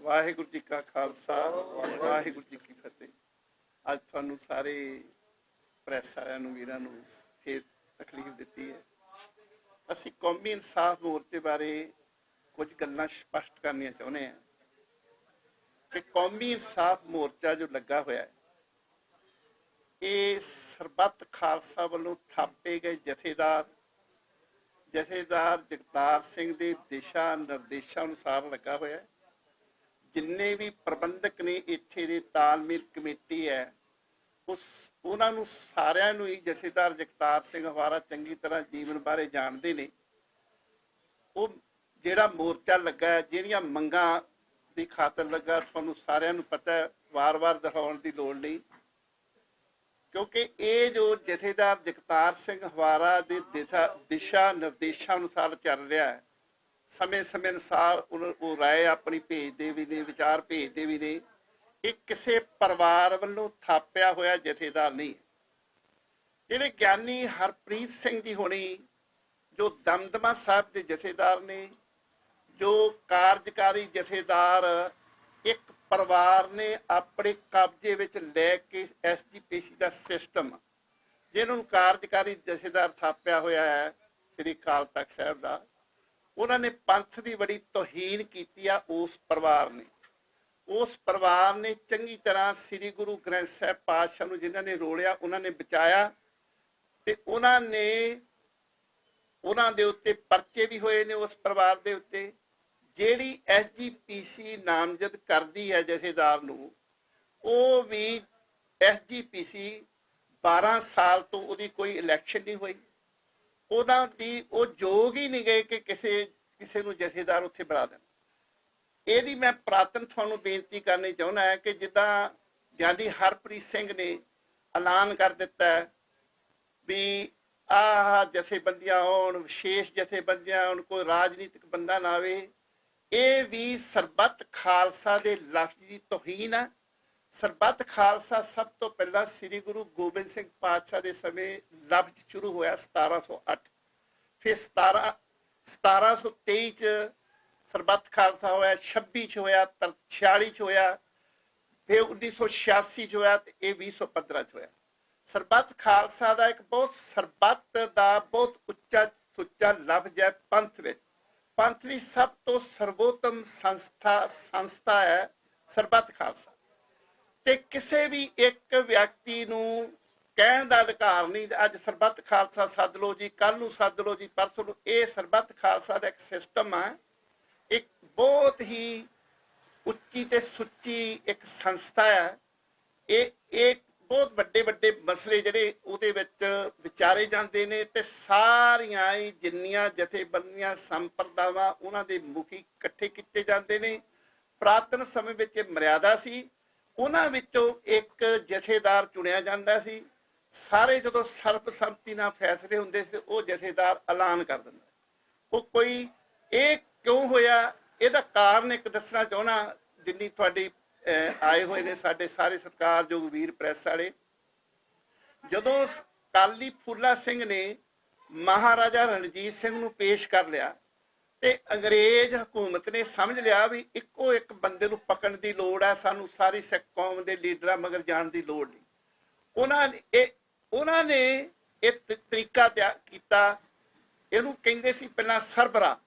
ਵਾਹਿਗੁਰੂ ਜੀ ਕਾ ਖਾਲਸਾ, ਵਾਹਿਗੁਰੂ ਜੀ ਕੀ ਫਤਿਹ। ਅੱਜ ਤੁਹਾਨੂੰ ਸਾਰੇ ਪ੍ਰੈਸ ਵਾਲਿਆਂ ਨੂੰ, ਵੀਰਾਂ ਨੂੰ ਫੇਰ ਤਕਲੀਫ ਦਿੱਤੀ ਹੈ। ਅਸੀਂ ਕੌਮੀ ਇਨਸਾਫ ਮੋਰਚੇ ਬਾਰੇ ਕੁਝ ਗੱਲਾਂ ਸਪਸ਼ਟ ਕਰਨੀਆਂ ਚਾਹੁੰਦੇ ਹਾਂ ਕਿ ਕੌਮੀ ਇਨਸਾਫ ਮੋਰਚਾ ਜੋ ਲੱਗਾ ਹੋਇਆ ਹੈ, ਇਹ ਸਰਬੱਤ ਖਾਲਸਾ ਵੱਲੋਂ ਥਾਪੇ ਗਏ ਜਥੇਦਾਰ ਜਥੇਦਾਰ ਜਗਤਾਰ ਸਿੰਘ ਦੇ ਦਿਸ਼ਾ ਨਿਰਦੇਸ਼ਾਂ ਅਨੁਸਾਰ ਲੱਗਾ ਹੋਇਆ ਹੈ। ਜਿੰਨੇ ਵੀ ਪ੍ਰਬੰਧਕ ਨੇ ਇੱਥੇ ਦੇ ਤਾਲਮੇਲ ਕਮੇਟੀ ਹੈ, ਉਸ, ਉਹਨਾਂ ਨੂੰ ਸਾਰਿਆਂ ਨੂੰ ਹੀ ਜਥੇਦਾਰ ਜਗਤਾਰ ਸਿੰਘ ਹਵਾਰਾ ਚੰਗੀ ਤਰ੍ਹਾਂ ਜੀਵਨ ਬਾਰੇ ਜਾਣਦੇ ਨੇ। ਉਹ ਜਿਹੜਾ ਮੋਰਚਾ ਲੱਗਾ ਜਿਹੜੀਆਂ ਮੰਗਾਂ ਦੀ ਖਾਤਰ ਲੱਗਾ, ਤੁਹਾਨੂੰ ਸਾਰਿਆਂ ਨੂੰ ਪਤਾ ਹੈ, ਵਾਰ-ਵਾਰ ਦੁਹਰਾਉਣ ਦੀ ਲੋੜ ਨਹੀਂ। ਕਿਉਂਕਿ ਇਹ ਜੋ ਜਥੇਦਾਰ ਜਗਤਾਰ ਸਿੰਘ ਹਵਾਰਾ ਦੇ ਦਿਸ਼ਾ ਦਿਸ਼ਾ ਨਿਰਦੇਸ਼ਾਂ ਅਨੁਸਾਰ ਚੱਲ ਰਿਹਾ ਹੈ ਸਮੇਂ-ਸਮੇਂ ਅਨੁਸਾਰ ਉਹ ਰਾਏ ਆਪਣੀ ਭੇਜਦੇ ਵੀ ਨੇ, ਵਿਚਾਰ ਭੇਜਦੇ ਵੀ ਨੇ ਇਹ ਕਿਸੇ ਪਰਿਵਾਰ ਵੱਲੋਂ ਥਾਪਿਆ ਹੋਇਆ ਜਥੇਦਾਰ ਨਹੀਂ ਜਿਹੜੇ ਗਿਆਨੀ ਹਰਪ੍ਰੀਤ ਸਿੰਘ ਜੀ ਹੋਣੀ, ਜੋ ਦਮਦਮਾ ਸਾਹਿਬ ਦੇ ਜਥੇਦਾਰ ਨੇ, ਜੋ ਕਾਰਜਕਾਰੀ ਜਥੇਦਾਰ ਇੱਕ ਪਰਿਵਾਰ ਨੇ ਆਪਣੇ ਕਬਜ਼ੇ ਵਿੱਚ ਲੈ ਕੇ ਐਸਜੀਪੀਸੀ ਦਾ ਸਿਸਟਮ, ਜਿਹਨੂੰ ਕਾਰਜਕਾਰੀ ਜਥੇਦਾਰ ਥਾਪਿਆ ਹੋਇਆ ਹੈ, ਸ੍ਰੀ ਅਕਾਲ ਤਖਤ ਸਾਹਿਬ ਦਾ ਉਹਨਾਂ ਨੇ ਪੰਥ ਦੀ ਬੜੀ ਤੋਹੀਨ ਕੀਤੀ ਆ ਉਸ ਪਰਿਵਾਰ ਨੇ। ਉਸ ਪਰਿਵਾਰ ਨੇ ਚੰਗੀ ਤਰ੍ਹਾਂ ਸ੍ਰੀ ਗੁਰੂ ਗ੍ਰੰਥ ਸਾਹਿਬ ਪਾਤਸ਼ਾਹ ਨੂੰ ਜਿਨ੍ਹਾਂ ਨੇ ਰੋਲਿਆ, ਉਹਨਾਂ ਨੇ ਬਚਾਇਆ ਤੇ ਉਹਨਾਂ ਨੇ ਉਹਨਾਂ ਦੇ ਉੱਤੇ ਪਰਚੇ ਵੀ ਹੋਏ ਨੇ ਉਸ ਪਰਿਵਾਰ ਦੇ ਉੱਤੇ। ਜਿਹੜੀ ਐਸਜੀਪੀਸੀ ਨਾਮਜ਼ਦ ਕਰਦੀ ਹੈ ਜਥੇਦਾਰ ਨੂੰ, ਉਹ ਵੀ ਐਸਜੀਪੀਸੀ 12 ਸਾਲ ਤੋਂ ਉਹਦੀ ਕੋਈ ਇਲੈਕਸ਼ਨ ਨਹੀਂ ਹੋਈ। ਉਹਨਾਂ ਦੀ ਉਹ ਯੋਗ ਹੀ ਨਹੀਂ ਗਏ ਕਿ ਕਿਸੇ ਕਿਸੇ ਨੂੰ ਜਥੇਦਾਰ ਉੱਥੇ ਬਣਾ ਦੇਣ। ਇਹਦੀ ਮੈਂ ਪ੍ਰਾਤਨ ਤੁਹਾਨੂੰ ਬੇਨਤੀ ਕਰਨੀ ਚਾਹੁੰਦਾ ਹੈ ਕਿ ਜਿੱਦਾਂ ਗਿਆਨੀ ਹਰਪ੍ਰੀਤ ਸਿੰਘ ਨੇ ਐਲਾਨ ਕਰ ਦਿੱਤਾ ਵੀ ਆਹ ਜਥੇਬੰਦੀਆਂ ਹੋਣ ਵਿਸ਼ੇਸ਼ ਜਥੇਬੰਦੀਆਂ ਹੋਣ ਕੋਈ ਰਾਜਨੀਤਿਕ ਬੰਦਾ ਨਾ ਆਵੇ। ਇਹ ਵੀ ਸਰਬੱਤ ਖਾਲਸਾ ਦੇ ਲਫ਼ਜ਼ ਦੀ ਤੋਹੀਨ ਹੈ। ਸਰਬੱਤ ਖਾਲਸਾ ਸਭ ਤੋਂ ਪਹਿਲਾਂ ਸ੍ਰੀ ਗੁਰੂ ਗੋਬਿੰਦ ਸਿੰਘ ਪਾਤਸ਼ਾਹ ਦੇ ਸਮੇਂ ਲਫ਼ਜ਼ ਸ਼ੁਰੂ ਹੋਇਆ 1708 ਫਿਰ 17 1723 ਚ ਸਰਬੱਤ ਖਾਲਸਾ ਹੋਇਆ 26 ਚ ਹੋਇਆ 46 ਚ ਹੋਇਆ, ਫਿਰ 1986 ਚ ਹੋਇਆ ਤੇ ਇਹ 2015 ਚ ਹੋਇਆ। ਸਰਬੱਤ ਖਾਲਸਾ ਦਾ ਇੱਕ ਬਹੁਤ ਸਰਬੱਤ ਦਾ ਬਹੁਤ ਉੱਚਾ ਸੁੱਚਾ ਲਫ਼ਜ਼ ਹੈ ਪੰਥ ਵਿੱਚ। ਪੰਥ ਦੀ ਸਭ ਤੋਂ ਸਰਵੋਤਮ ਸੰਸਥਾ ਸੰਸਥਾ ਹੈ ਸਰਬੱਤ ਖਾਲਸਾ। ਤੇ ਕਿਸੇ ਵੀ ਇੱਕ ਵਿਅਕਤੀ ਨੂੰ ਕਹਿਣ ਦਾ ਅਧਿਕਾਰ ਨਹੀਂ, ਅੱਜ ਸਰਬੱਤ ਖਾਲਸਾ ਸੱਦ ਲਓ ਜੀ ਕੱਲ ਨੂੰ ਸੱਦ ਲਓ ਜੀ, ਪਰਸੋਂ ਨੂੰ, ਇਹ ਸਰਬੱਤ ਖਾਲਸਾ ਦਾ ਇੱਕ ਸਿਸਟਮ ਹੈ ਇੱਕ ਬਹੁਤ ਹੀ ਉੱਚੀ ਤੇ ਸੁੱਚੀ ਇੱਕ ਸੰਸਥਾ ਹੈ ਇਹ ਇਹ ਬਹੁਤ ਵੱਡੇ ਵੱਡੇ ਮਸਲੇ ਜਿਹੜੇ ਉਹਦੇ ਵਿੱਚ ਵਿਚਾਰੇ ਜਾਂਦੇ ਨੇ ਤੇ ਸਾਰੀਆਂ ਹੀ ਜਿੰਨੀਆਂ ਜਥੇਬੰਦੀਆਂ, ਸੰਪਰਦਾਵਾਂ ਉਹਨਾਂ ਦੇ ਮੁਖੀ ਇਕੱਠੇ ਕੀਤੇ ਜਾਂਦੇ ਨੇ। ਪ੍ਰਾਤਨ ਸਮੇਂ ਵਿੱਚ ਮਰਿਆਦਾ ਸੀ। ਉਹਨਾਂ ਵਿੱਚੋਂ ਇੱਕ ਜਥੇਦਾਰ ਚੁਣਿਆ ਜਾਂਦਾ ਸੀ। ਸਾਰੇ ਜਦੋਂ ਸਰਬਸੰਮਤੀ ਨਾਲ ਫੈਸਲੇ ਹੁੰਦੇ ਸੀ, ਉਹ ਜਥੇਦਾਰ ਐਲਾਨ ਕਰ ਦਿੰਦਾ ਉਹ ਕੋਈ ਇਹ ਕਿਉਂ ਹੋਇਆ? ਇਹਦਾ ਕਾਰਨ ਇੱਕ ਦੱਸਣਾ ਚਾਹਣਾ ਜਿੰਨੀ ਤੁਹਾਡੀ ਆਏ ਹੋਏ ਨੇ ਸਾਡੇ ਸਾਰੇ ਸਤਿਕਾਰਯੋਗ ਵੀਰ ਪ੍ਰੈਸ ਵਾਲੇ। ਜਦੋਂ ਕਾਲੀ ਫੁੱਲਾ ਸਿੰਘ ਨੇ ਮਹਾਰਾਜਾ ਰਣਜੀਤ ਸਿੰਘ ਨੂੰ ਪੇਸ਼ ਕਰ ਲਿਆ ਤੇ ਅੰਗਰੇਜ਼ ਹਕੂਮਤ ਨੇ ਸਮਝ ਲਿਆ ਵੀ ਇੱਕੋ ਇੱਕ ਬੰਦੇ ਨੂੰ ਪਕੜਨ ਦੀ ਲੋੜ ਹੈ ਸਾਨੂੰ ਸਾਰੀ ਸਿੱਖ ਕੌਮ ਦੇ ਲੀਡਰਾਂ ਮਗਰ ਜਾਣ ਦੀ ਲੋੜ ਨਹੀਂ। ਉਹਨਾਂ ਨੇ ਇਹ ਉਹਨਾਂ ਨੇ ਇਹ ਤ- ਤਰੀਕਾ ਤਿਆਰ ਕੀਤਾ। ਇਹਨੂੰ ਕਹਿੰਦੇ ਸੀ ਪਹਿਲਾਂ ਸਰਬਰਾ।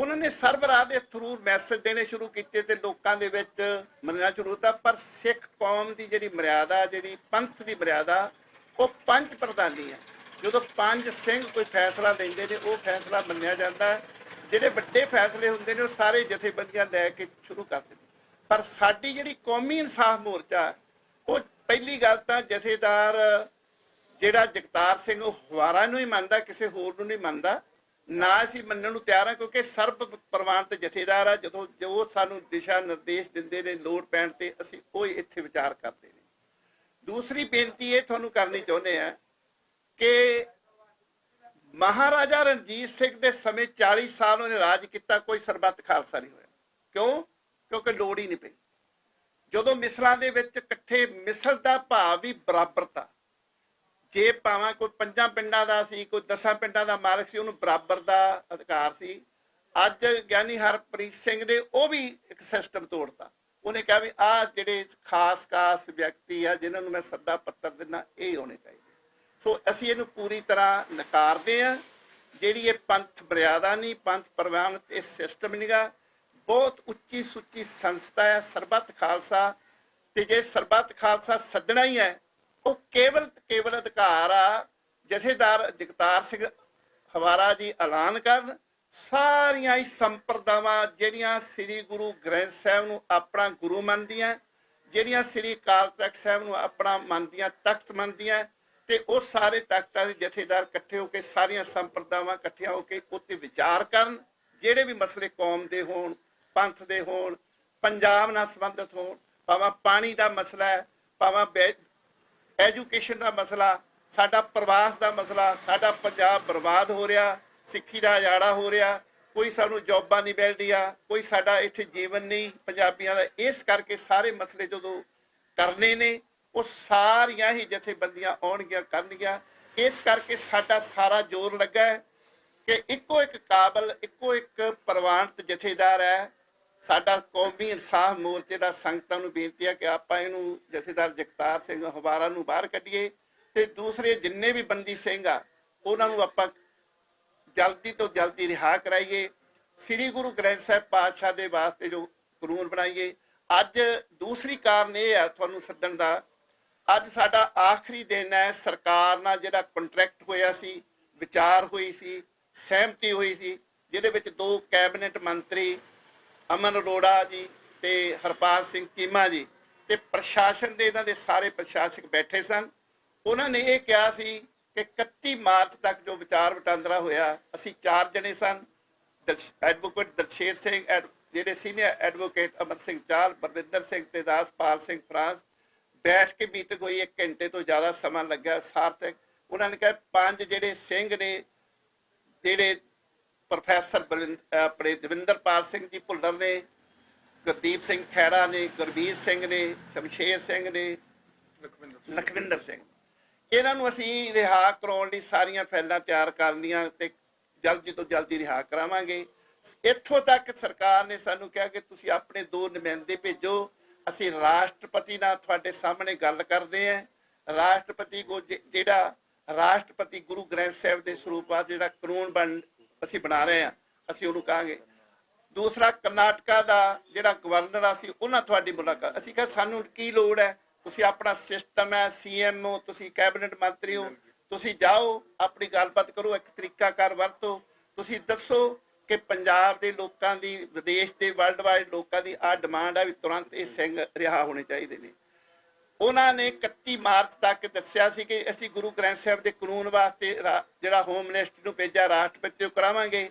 ਉਹਨਾਂ ਨੇ ਸਰਬਰਾ ਦੇ ਥਰੂ ਮੈਸੇਜ ਦੇਣੇ ਸ਼ੁਰੂ ਕੀਤੇ ਤੇ ਲੋਕਾਂ ਦੇ ਵਿੱਚ ਮੰਨਣਾ ਸ਼ੁਰੂ ਕੀਤਾ। ਪਰ ਸਿੱਖ ਕੌਮ ਦੀ ਜਿਹੜੀ ਮਰਿਆਦਾ, ਜਿਹੜੀ ਪੰਥ ਦੀ ਮਰਿਆਦਾ, ਉਹ ਪੰਜ ਪ੍ਰਧਾਨੀ ਹੈ। ਜਦੋਂ ਪੰਜ ਸਿੰਘ ਕੋਈ ਫੈਸਲਾ ਲੈਂਦੇ ਨੇ, ਉਹ ਫੈਸਲਾ ਮੰਨਿਆ ਜਾਂਦਾ। ਹੈ ਜਿਹੜੇ ਵੱਡੇ ਫੈਸਲੇ ਹੁੰਦੇ ਨੇ, ਉਹ ਸਾਰੇ ਜਥੇਬੰਦੀਆਂ ਲੈ ਕੇ ਸ਼ੁਰੂ ਕਰਦੇ ਨੇ। ਪਰ ਸਾਡੀ ਜਿਹੜੀ ਕੌਮੀ ਇਨਸਾਫ ਮੋਰਚਾ, ਉਹ ਪਹਿਲੀ ਗੱਲ ਤਾਂ ਜਥੇਦਾਰ ਜਿਹੜਾ ਜਗਤਾਰ ਸਿੰਘ ਉਹ ਹਵਾਰਾ ਨੂੰ ਹੀ ਮੰਨਦਾ, ਕਿਸੇ ਹੋਰ ਨੂੰ ਨਹੀਂ ਮੰਨਦਾ। ਨਾ ਅਸੀਂ ਮੰਨਣ ਨੂੰ ਤਿਆਰ ਹਾਂ ਕਿਉਂਕਿ ਸਰਬ ਪ੍ਰਵਾਨਿਤ ਜਥੇਦਾਰ ਆ। ਜਦੋਂ ਜੋ ਸਾਨੂੰ ਦਿਸ਼ਾ ਨਿਰਦੇਸ਼ ਦਿੰਦੇ ਨੇ, ਲੋੜ ਪੈਣ ਤੇ ਅਸੀਂ ਉਹ ਇੱਥੇ ਵਿਚਾਰ ਕਰਦੇ ਨੇ। ਦੂਸਰੀ ਬੇਨਤੀ ਇਹ ਤੁਹਾਨੂੰ ਕਰਨੀ ਚਾਹੁੰਦੇ ਆ ਕਿ ਮਹਾਰਾਜਾ ਰਣਜੀਤ ਸਿੰਘ ਦੇ ਸਮੇਂ 40 ਸਾਲ ਉਹਨੇ ਰਾਜ ਕੀਤਾ, ਕੋਈ ਸਰਬੱਤ ਖਾਲਸਾ ਨਹੀਂ ਹੋਇਆ। ਕਿਉਂ? ਕਿਉਂਕਿ ਲੋੜ ਹੀ ਨਹੀਂ ਪਈ। ਜਦੋਂ ਮਿਸਲਾਂ ਦੇ ਵਿੱਚ ਇਕੱਠੇ ਮਿਸਲ ਦਾ ਭਾਵ ਵੀ ਬਰਾਬਰਤਾ ਜੇ ਭਾਵਾਂ ਕੋਈ ਪੰਜਾਂ ਪਿੰਡਾਂ ਦਾ ਸੀ, ਕੋਈ ਦਸਾਂ ਪਿੰਡਾਂ ਦਾ ਮਾਲਕ ਸੀ, ਉਹਨੂੰ ਬਰਾਬਰ ਦਾ ਅਧਿਕਾਰ ਸੀ। ਅੱਜ ਗਿਆਨੀ ਹਰਪ੍ਰੀਤ ਸਿੰਘ ਨੇ ਉਹ ਵੀ ਇੱਕ ਸਿਸਟਮ ਤੋੜਤਾ। ਉਹਨੇ ਕਿਹਾ ਵੀ ਆਹ ਜਿਹੜੇ ਖਾਸ ਖਾਸ ਵਿਅਕਤੀ ਆ, ਜਿਨ੍ਹਾਂ ਨੂੰ ਮੈਂ ਸੱਦਾ ਪੱਤਰ ਦਿੰਦਾ, ਇਹ ਹੋਣੇ ਚਾਹੀਦੇ। ਸੋ ਅਸੀਂ ਇਹਨੂੰ ਪੂਰੀ ਤਰ੍ਹਾਂ ਨਕਾਰਦੇ ਆ ਜਿਹੜੀ ਇਹ ਪੰਥ ਮਰਿਆਦਾ ਨਹੀਂ, ਪੰਥ ਪ੍ਰਵਾਨਿਤ, ਇਹ ਸਿਸਟਮ ਨਹੀਂਗਾ ਬਹੁਤ ਉੱਚੀ ਸੁੱਚੀ ਸੰਸਥਾ ਹੈ, ਸਰਬੱਤ ਖਾਲਸਾ। ਤੇ ਜੇ ਸਰਬੱਤ ਖਾਲਸਾ ਸੱਦਣਾ ਹੀ ਹੈ ਉਹ ਕੇਵਲ ਕੇਵਲ ਅਧਿਕਾਰ ਆ, ਜਥੇਦਾਰ ਜਗਤਾਰ ਸਿੰਘ ਹਵਾਰਾ ਜੀ ਐਲਾਨ ਕਰਨ, ਸਾਰੀਆਂ ਹੀ ਸੰਪਰਦਾਵਾਂ ਜਿਹੜੀਆਂ ਸ੍ਰੀ ਗੁਰੂ ਗ੍ਰੰਥ ਸਾਹਿਬ ਨੂੰ ਆਪਣਾ ਗੁਰੂ ਮੰਨਦੀਆਂ, ਜਿਹੜੀਆਂ ਸ੍ਰੀ ਅਕਾਲ ਤਖਤ ਸਾਹਿਬ ਨੂੰ ਆਪਣਾ ਮੰਨਦੀਆਂ, ਤਖਤ ਮੰਨਦੀਆਂ, ਤੇ ਉਹ ਸਾਰੇ ਤਖਤਾਂ ਦੇ ਜਥੇਦਾਰ ਇਕੱਠੇ ਹੋ ਕੇ, ਸਾਰੀਆਂ ਸੰਪਰਦਾਵਾਂ ਇਕੱਠੀਆਂ ਹੋ ਕੇ ਉੱਤੇ ਵਿਚਾਰ ਕਰਨ, ਜਿਹੜੇ ਵੀ ਮਸਲੇ ਕੌਮ ਦੇ ਹੋਣ, ਪੰਥ ਦੇ ਹੋਣ, ਪੰਜਾਬ ਨਾਲ ਸੰਬੰਧਿਤ ਹੋਣ, ਭਾਵੇਂ ਪਾਣੀ ਦਾ ਮਸਲਾ ਹੈ, ਭਾਵੇਂ ਬੈ- ਐਜੂਕੇਸ਼ਨ ਦਾ ਮਸਲਾ, ਸਾਡਾ ਪ੍ਰਵਾਸ ਦਾ ਮਸਲਾ, ਸਾਡਾ ਪੰਜਾਬ ਬਰਬਾਦ ਹੋ ਰਿਹਾ, ਸਿੱਖੀ ਦਾ ਉਜਾੜਾ ਹੋ ਰਿਹਾ, ਕੋਈ ਸਾਨੂੰ ਜੌਬਾਂ ਨਹੀਂ ਮਿਲ ਰਹੀਆਂ, ਕੋਈ ਸਾਡਾ ਇੱਥੇ ਜੀਵਨ ਨਹੀਂ, ਪੰਜਾਬੀਆਂ ਦਾ, ਇਸ ਕਰਕੇ ਸਾਰੇ ਮਸਲੇ ਜਦੋਂ ਕਰਨੇ ਨੇ, ਉਹ ਸਾਰੀਆਂ ਹੀ ਜਥੇਬੰਦੀਆਂ ਆਉਣਗੀਆਂ, ਕਰਨਗੀਆਂ। ਇਸ ਕਰਕੇ ਸਾਡਾ ਸਾਰਾ ਜ਼ੋਰ ਲੱਗਾ ਹੈ ਕਿ ਇੱਕੋ ਇੱਕ ਕਾਬਲ, ਇੱਕੋ ਇੱਕ ਪ੍ਰਵਾਨਿਤ ਜਥੇਦਾਰ ਹੈ ਸਾਡਾ ਕੌਮੀ ਇਨਸਾਫ ਮੋਰਚੇ ਦਾ ਸੰਗਤਾਂ ਨੂੰ ਬੇਨਤੀ ਹੈ ਕਿ ਆਪਾਂ ਇਹਨੂੰ ਜਥੇਦਾਰ ਜਗਤਾਰ ਸਿੰਘ ਹਵਾਰਾ ਨੂੰ ਬਾਹਰ ਕੱਢੀਏ ਤੇ ਦੂਸਰੇ ਜਿੰਨੇ ਵੀ ਬੰਦੀ ਸਿੰਘ ਆ, ਉਹਨਾਂ ਨੂੰ ਆਪਾਂ ਜਲਦੀ ਤੋਂ ਜਲਦੀ ਰਿਹਾ ਕਰਾਈਏ। ਸ੍ਰੀ ਗੁਰੂ ਗ੍ਰੰਥ ਸਾਹਿਬ ਪਾਤਸ਼ਾਹ ਦੇ ਵਾਸਤੇ ਜੋ ਕਾਨੂੰਨ ਬਣਾਈਏ। ਅੱਜ ਦੂਸਰੀ ਕਾਰਨ ਇਹ ਆ ਤੁਹਾਨੂੰ ਸੱਦਣ ਦਾ, ਅੱਜ ਸਾਡਾ ਆਖਰੀ ਦਿਨ ਹੈ, ਸਰਕਾਰ ਨਾਲ ਜਿਹੜਾ ਕੰਟਰੈਕਟ ਹੋਇਆ ਸੀ, ਵਿਚਾਰ ਹੋਈ ਸੀ, ਸਹਿਮਤੀ ਹੋਈ ਸੀ, ਜਿਹਦੇ ਵਿੱਚ ਦੋ ਕੈਬਨਿਟ ਮੰਤਰੀ ਅਮਨ ਅਰੋੜਾ ਜੀ ਤੇ ਹਰਪਾਲ ਸਿੰਘ ਚੀਮਾ ਜੀ ਤੇ ਪ੍ਰਸ਼ਾਸਨ ਦੇ ਇਹਨਾਂ ਦੇ ਸਾਰੇ ਪ੍ਰਸ਼ਾਸਕ ਬੈਠੇ ਸਨ। ਉਹਨਾਂ ਨੇ ਇਹ ਕਿਹਾ ਸੀ ਕਿ 31 ਮਾਰਚ ਤੱਕ ਜੋ ਵਿਚਾਰ ਵਟਾਂਦਰਾ ਹੋਇਆ, ਅਸੀਂ ਚਾਰ ਜਣੇ ਸਨ। ਦਰਸ਼- ਐਡਵੋਕੇਟ ਦਰਸ਼ੇਰ ਸਿੰਘ, ਐਡ- ਜਿਹੜੇ ਸੀਨੀਅਰ ਐਡਵੋਕੇਟ ਅਮਰ ਸਿੰਘ ਚਾਲ, ਬਰਵਿੰਦਰ ਸਿੰਘ ਤੇ ਦਾਸਪਾਲ ਸਿੰਘ ਫਰਾਂਸ, ਬੈਠ ਕੇ ਮੀਟਿੰਗ ਹੋਈ 1 ਘੰਟੇ ਤੋਂ ਜ਼ਿਆਦਾ ਸਮਾਂ ਲੱਗਾ ਸਾਰਥਕ। ਉਹਨਾਂ ਨੇ ਕਿਹਾ, ਪੰਜ ਜਿਹੜੇ ਸਿੰਘ ਨੇ, ਜਿਹੜੇ ਪ੍ਰੋਫੈਸਰ ਬਲਵਿੰਦ- ਆਪਣੇ ਦਵਿੰਦਰਪਾਲ ਸਿੰਘ ਜੀ ਭੁੱਲਰ ਨੇ, ਗੁਰਦੀਪ ਸਿੰਘ ਖੈਰਾ ਨੇ, ਗੁਰਬੀਰ ਸਿੰਘ ਨੇ, ਸ਼ਮਸ਼ੇਰ ਸਿੰਘ ਨੇ, ਲਖਵਿੰਦਰ ਸਿੰਘ। ਇਹਨਾਂ ਨੂੰ ਅਸੀਂ ਰਿਹਾ ਕਰਾਉਣ ਲਈ ਸਾਰੀਆਂ ਫਾਈਲਾਂ ਤਿਆਰ ਕਰਨੀਆਂ ਤੇ ਜਲਦੀ ਤੋਂ ਜਲਦੀ ਰਿਹਾ ਕਰਾਵਾਂਗੇ। ਇੱਥੋਂ ਤੱਕ ਸਰਕਾਰ ਨੇ ਸਾਨੂੰ ਕਿਹਾ ਕਿ ਤੁਸੀਂ ਆਪਣੇ ਦੋ ਨੁਮਾਇੰਦੇ ਭੇਜੋ। ਅਸੀਂ ਰਾਸ਼ਟਰਪਤੀ ਨਾਲ ਤੁਹਾਡੇ ਸਾਹਮਣੇ ਗੱਲ ਕਰਦੇ ਆਂ ਰਾਸ਼ਟਰਪਤੀ ਕੋ ਜਿਹੜਾ ਰਾਸ਼ਟਰਪਤੀ ਗੁਰੂ ਗ੍ਰੰਥ ਸਾਹਿਬ ਦੇ ਸਰੂਪ ਵਾਸਤੇ ਜਿਹੜਾ ਕਾਨੂੰਨ ਬਣ ਅਸੀਂ ਬਣਾ ਰਹੇ ਹਾਂ, ਅਸੀਂ ਉਹਨੂੰ ਕਹਾਂਗੇ। ਦੂਸਰਾ, ਕਰਨਾਟਕਾ ਦਾ ਜਿਹੜਾ ਗਵਰਨਰ ਆ ਸੀ ਉਹਨਾਂ ਤੁਹਾਡੀ ਮੁਲਾਕਾਤ। ਅਸੀਂ ਕਿਹਾ, ਸਾਨੂੰ ਕੀ ਲੋੜ ਹੈ? ਤੁਸੀਂ ਆਪਣਾ ਸਿਸਟਮ ਹੈ ਸੀਐਮਓ ਤੁਸੀਂ ਕੈਬਨਿਟ ਮੰਤਰੀ ਹੋ, ਤੁਸੀਂ ਜਾਓ, ਆਪਣੀ ਗੱਲਬਾਤ ਕਰੋ, ਇੱਕ ਤਰੀਕਾਕਾਰ ਵਰਤੋ। ਤੁਸੀਂ ਦੱਸੋ ਕਿ ਪੰਜਾਬ ਦੇ ਲੋਕਾਂ ਦੀ, ਵਿਦੇਸ਼ ਦੇ ਵਰਲਡ ਵਾਈਡ ਲੋਕਾਂ ਦੀ ਆ ਡਿਮਾਂਡ ਹੈ ਵੀ ਤੁਰੰਤ ਇਹ ਸਿੰਘ ਰਿਹਾ ਹੋਣੇ ਚਾਹੀਦੇ ਨੇ। ਉਹਨਾਂ ਨੇ 31 ਮਾਰਚ ਤੱਕ ਦੱਸਿਆ ਸੀ ਕਿ ਅਸੀਂ ਗੁਰੂ ਗ੍ਰੰਥ ਸਾਹਿਬ ਦੇ ਕਾਨੂੰਨ ਵਾਸਤੇ ਰਾ- ਜਿਹੜਾ ਹੋਮ ਮਿਨਿਸਟਰ ਨੂੰ ਭੇਜਿਆ ਰਾਸ਼ਟਰਪਤੀ ਨੂੰ ਕਰਾਵਾਂਗੇ।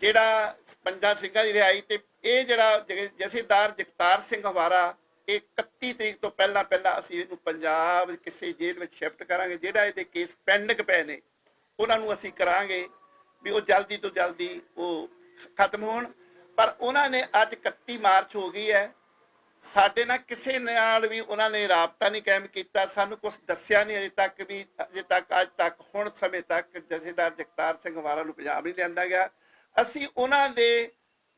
ਜਿਹੜਾ ਪੰਜਾਂ ਸਿੰਘਾਂ ਦੀ ਰਿਹਾਈ ਤੇ ਇਹ ਜਿਹੜਾ ਜਥੇਦਾਰ ਜਗਤਾਰ ਸਿੰਘ ਹਵਾਰਾ, ਇਹ 31 ਤਰੀਕ ਤੋਂ ਪਹਿਲਾਂ ਪਹਿਲਾਂ ਅਸੀਂ ਇਹਨੂੰ ਪੰਜਾਬ ਕਿਸੇ ਜੇਲ੍ਹ ਵਿੱਚ ਸ਼ਿਫਟ ਕਰਾਂਗੇ। ਜਿਹੜਾ ਇਹਦੇ ਕੇਸ ਪੈਂਡਿੰਗ ਪਏ ਨੇ, ਉਹਨਾਂ ਨੂੰ ਅਸੀਂ ਕਰਾਂਗੇ ਵੀ ਉਹ ਜਲਦੀ ਤੋਂ ਜਲਦੀ ਉਹ ਖਤਮ ਹੋਣ। ਪਰ ਉਹਨਾਂ ਨੇ ਅੱਜ 31 ਮਾਰਚ ਹੋ ਗਈ ਹੈ। ਸਾਡੇ ਨਾਲ ਕਿਸੇ ਨਾਲ ਵੀ ਉਹਨਾਂ ਨੇ ਰਾਬਤਾ ਨਹੀਂ ਕਾਇਮ ਕੀਤਾ, ਸਾਨੂੰ ਕੁਝ ਦੱਸਿਆ ਨਹੀਂ ਅਜੇ ਤੱਕ ਵੀ, ਅਜੇ ਤੱਕ, ਅੱਜ ਤੱਕ, ਹੁਣ ਸਮੇਂ ਤੱਕ ਜਥੇਦਾਰ ਜਗਤਾਰ ਸਿੰਘ ਵਾਲਾ ਨੂੰ ਪੰਜਾਬ ਨਹੀਂ ਲਿਆਂਦਾ ਗਿਆ। ਅਸੀਂ ਉਹਨਾਂ ਦੇ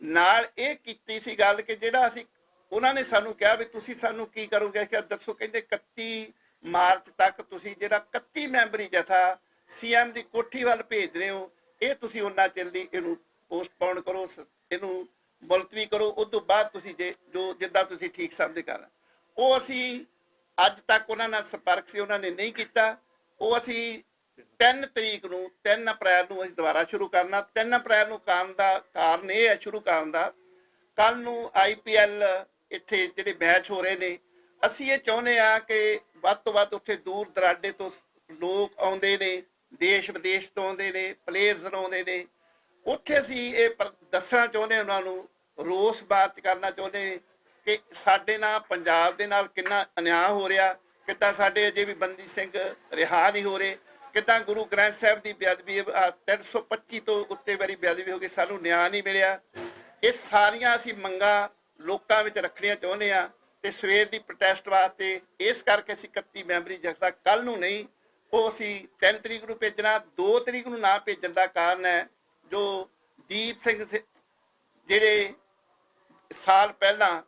ਨਾਲ ਇਹ ਕੀਤੀ ਸੀ ਗੱਲ ਕਿ ਜਿਹੜਾ ਅਸੀਂ, ਉਹਨਾਂ ਨੇ ਸਾਨੂੰ ਕਿਹਾ ਵੀ ਤੁਸੀਂ ਸਾਨੂੰ ਕੀ ਕਰੋਗੇ? ਕਿ ਦੱਸੋ ਕਹਿੰਦੇ 31 ਮਾਰਚ ਤੱਕ ਤੁਸੀਂ ਜਿਹੜਾ 31 ਮੈਂਬਰੀ ਜਥਾ ਸੀਐਮ ਦੀ ਕੋਠੀ ਵੱਲ ਭੇਜ ਰਹੇ ਹੋ, ਇਹ ਤੁਸੀਂ ਉਹਨਾਂ ਚਿਰ ਲਈ ਇਹਨੂੰ ਪੋਸਟਪੋਨ ਕਰੋ ਇਹਨੂੰ ਮੁਲਤਵੀ ਕਰੋ, ਉਸ ਤੋਂ ਬਾਅਦ ਤੁਸੀਂ ਜੇ, ਜੋ ਜਿੱਦਾਂ ਤੁਸੀਂ ਠੀਕ ਸਮਝਦੇ ਕਰ। ਉਹ ਅਸੀਂ ਅੱਜ ਤੱਕ ਉਹਨਾਂ ਨਾਲ ਸੰਪਰਕ ਸੀ, ਉਹਨਾਂ ਨੇ ਨਹੀਂ ਕੀਤਾ। ਉਹ ਅਸੀਂ 3 ਤਰੀਕ ਨੂੰ 3 ਅਪ੍ਰੈਲ ਨੂੰ ਅਸੀਂ ਦੁਬਾਰਾ ਸ਼ੁਰੂ ਕਰਨਾ। 3 ਅਪ੍ਰੈਲ ਨੂੰ ਕਰਨ ਦਾ ਕਾਰਨ ਇਹ ਹੈ, ਸ਼ੁਰੂ ਕਰਨ ਦਾ ਕੱਲ ਨੂੰ ਆਈਪੀਐਲ ਇੱਥੇ ਜਿਹੜੇ ਮੈਚ ਹੋ ਰਹੇ ਨੇ, ਅਸੀਂ ਇਹ ਚਾਹੁੰਦੇ ਆ ਕਿ ਵੱਧ ਤੋਂ ਵੱਧ ਉੱਥੇ ਦੂਰ ਦਰਾਡੇ ਤੋਂ ਲੋਕ ਆਉਂਦੇ ਨੇ ਦੇਸ਼ ਵਿਦੇਸ਼ ਤੋਂ ਆਉਂਦੇ ਨੇ ਪਲੇਅਰਸ ਆਉਂਦੇ ਨੇ। ਉੱਥੇ ਅਸੀਂ ਇਹ ਪਰ- ਦੱਸਣਾ ਚਾਹੁੰਦੇ ਉਹਨਾਂ ਨੂੰ, ਰੋਸ ਬਾਤ ਕਰਨਾ ਚਾਹੁੰਦੇ ਕਿ ਸਾਡੇ ਨਾਲ ਪੰਜਾਬ ਦੇ ਨਾਲ ਕਿੰਨਾ ਅਨਿਆਂ ਹੋ ਰਿਹਾ, ਕਿੱਦਾਂ ਸਾਡੇ ਅਜੇ ਵੀ ਬੰਦੀ ਸਿੰਘ ਰਿਹਾ ਨਹੀਂ ਹੋ ਰਹੇ, ਕਿੱਦਾਂ ਗੁਰੂ ਗ੍ਰੰਥ ਸਾਹਿਬ ਦੀ ਬੇਅਦਬੀ ਆਹ 325 ਤੋਂ ਉੱਤੇ ਵਾਰੀ ਬੇਅਦਬੀ ਹੋ ਗਈ, ਸਾਨੂੰ ਨਿਆਂ ਨਹੀਂ ਮਿਲਿਆ। ਇਹ ਸਾਰੀਆਂ ਅਸੀਂ ਮੰਗਾਂ ਲੋਕਾਂ ਵਿੱਚ ਰੱਖਣੀਆਂ ਚਾਹੁੰਦੇ ਆ ਤੇ ਸਵੇਰ ਦੀ ਪ੍ਰੋਟੈਸਟ ਵਾਸਤੇ ਇਸ ਕਰਕੇ ਅਸੀਂ 31 ਮੈਂਬਰੀ ਜਥਾ ਕੱਲ ਨੂੰ ਨਹੀਂ, ਉਹ ਅਸੀਂ 3 ਤਰੀਕ ਨੂੰ ਭੇਜਣਾ 2 ਤਰੀਕ ਨੂੰ ਨਾ ਭੇਜਣ ਦਾ ਕਾਰਨ ਹੈ। ਜੋ ਦੀਪ ਸਿੰਘ ਜਿਹੜੇ ਸਾਲ ਪਹਿਲਾਂ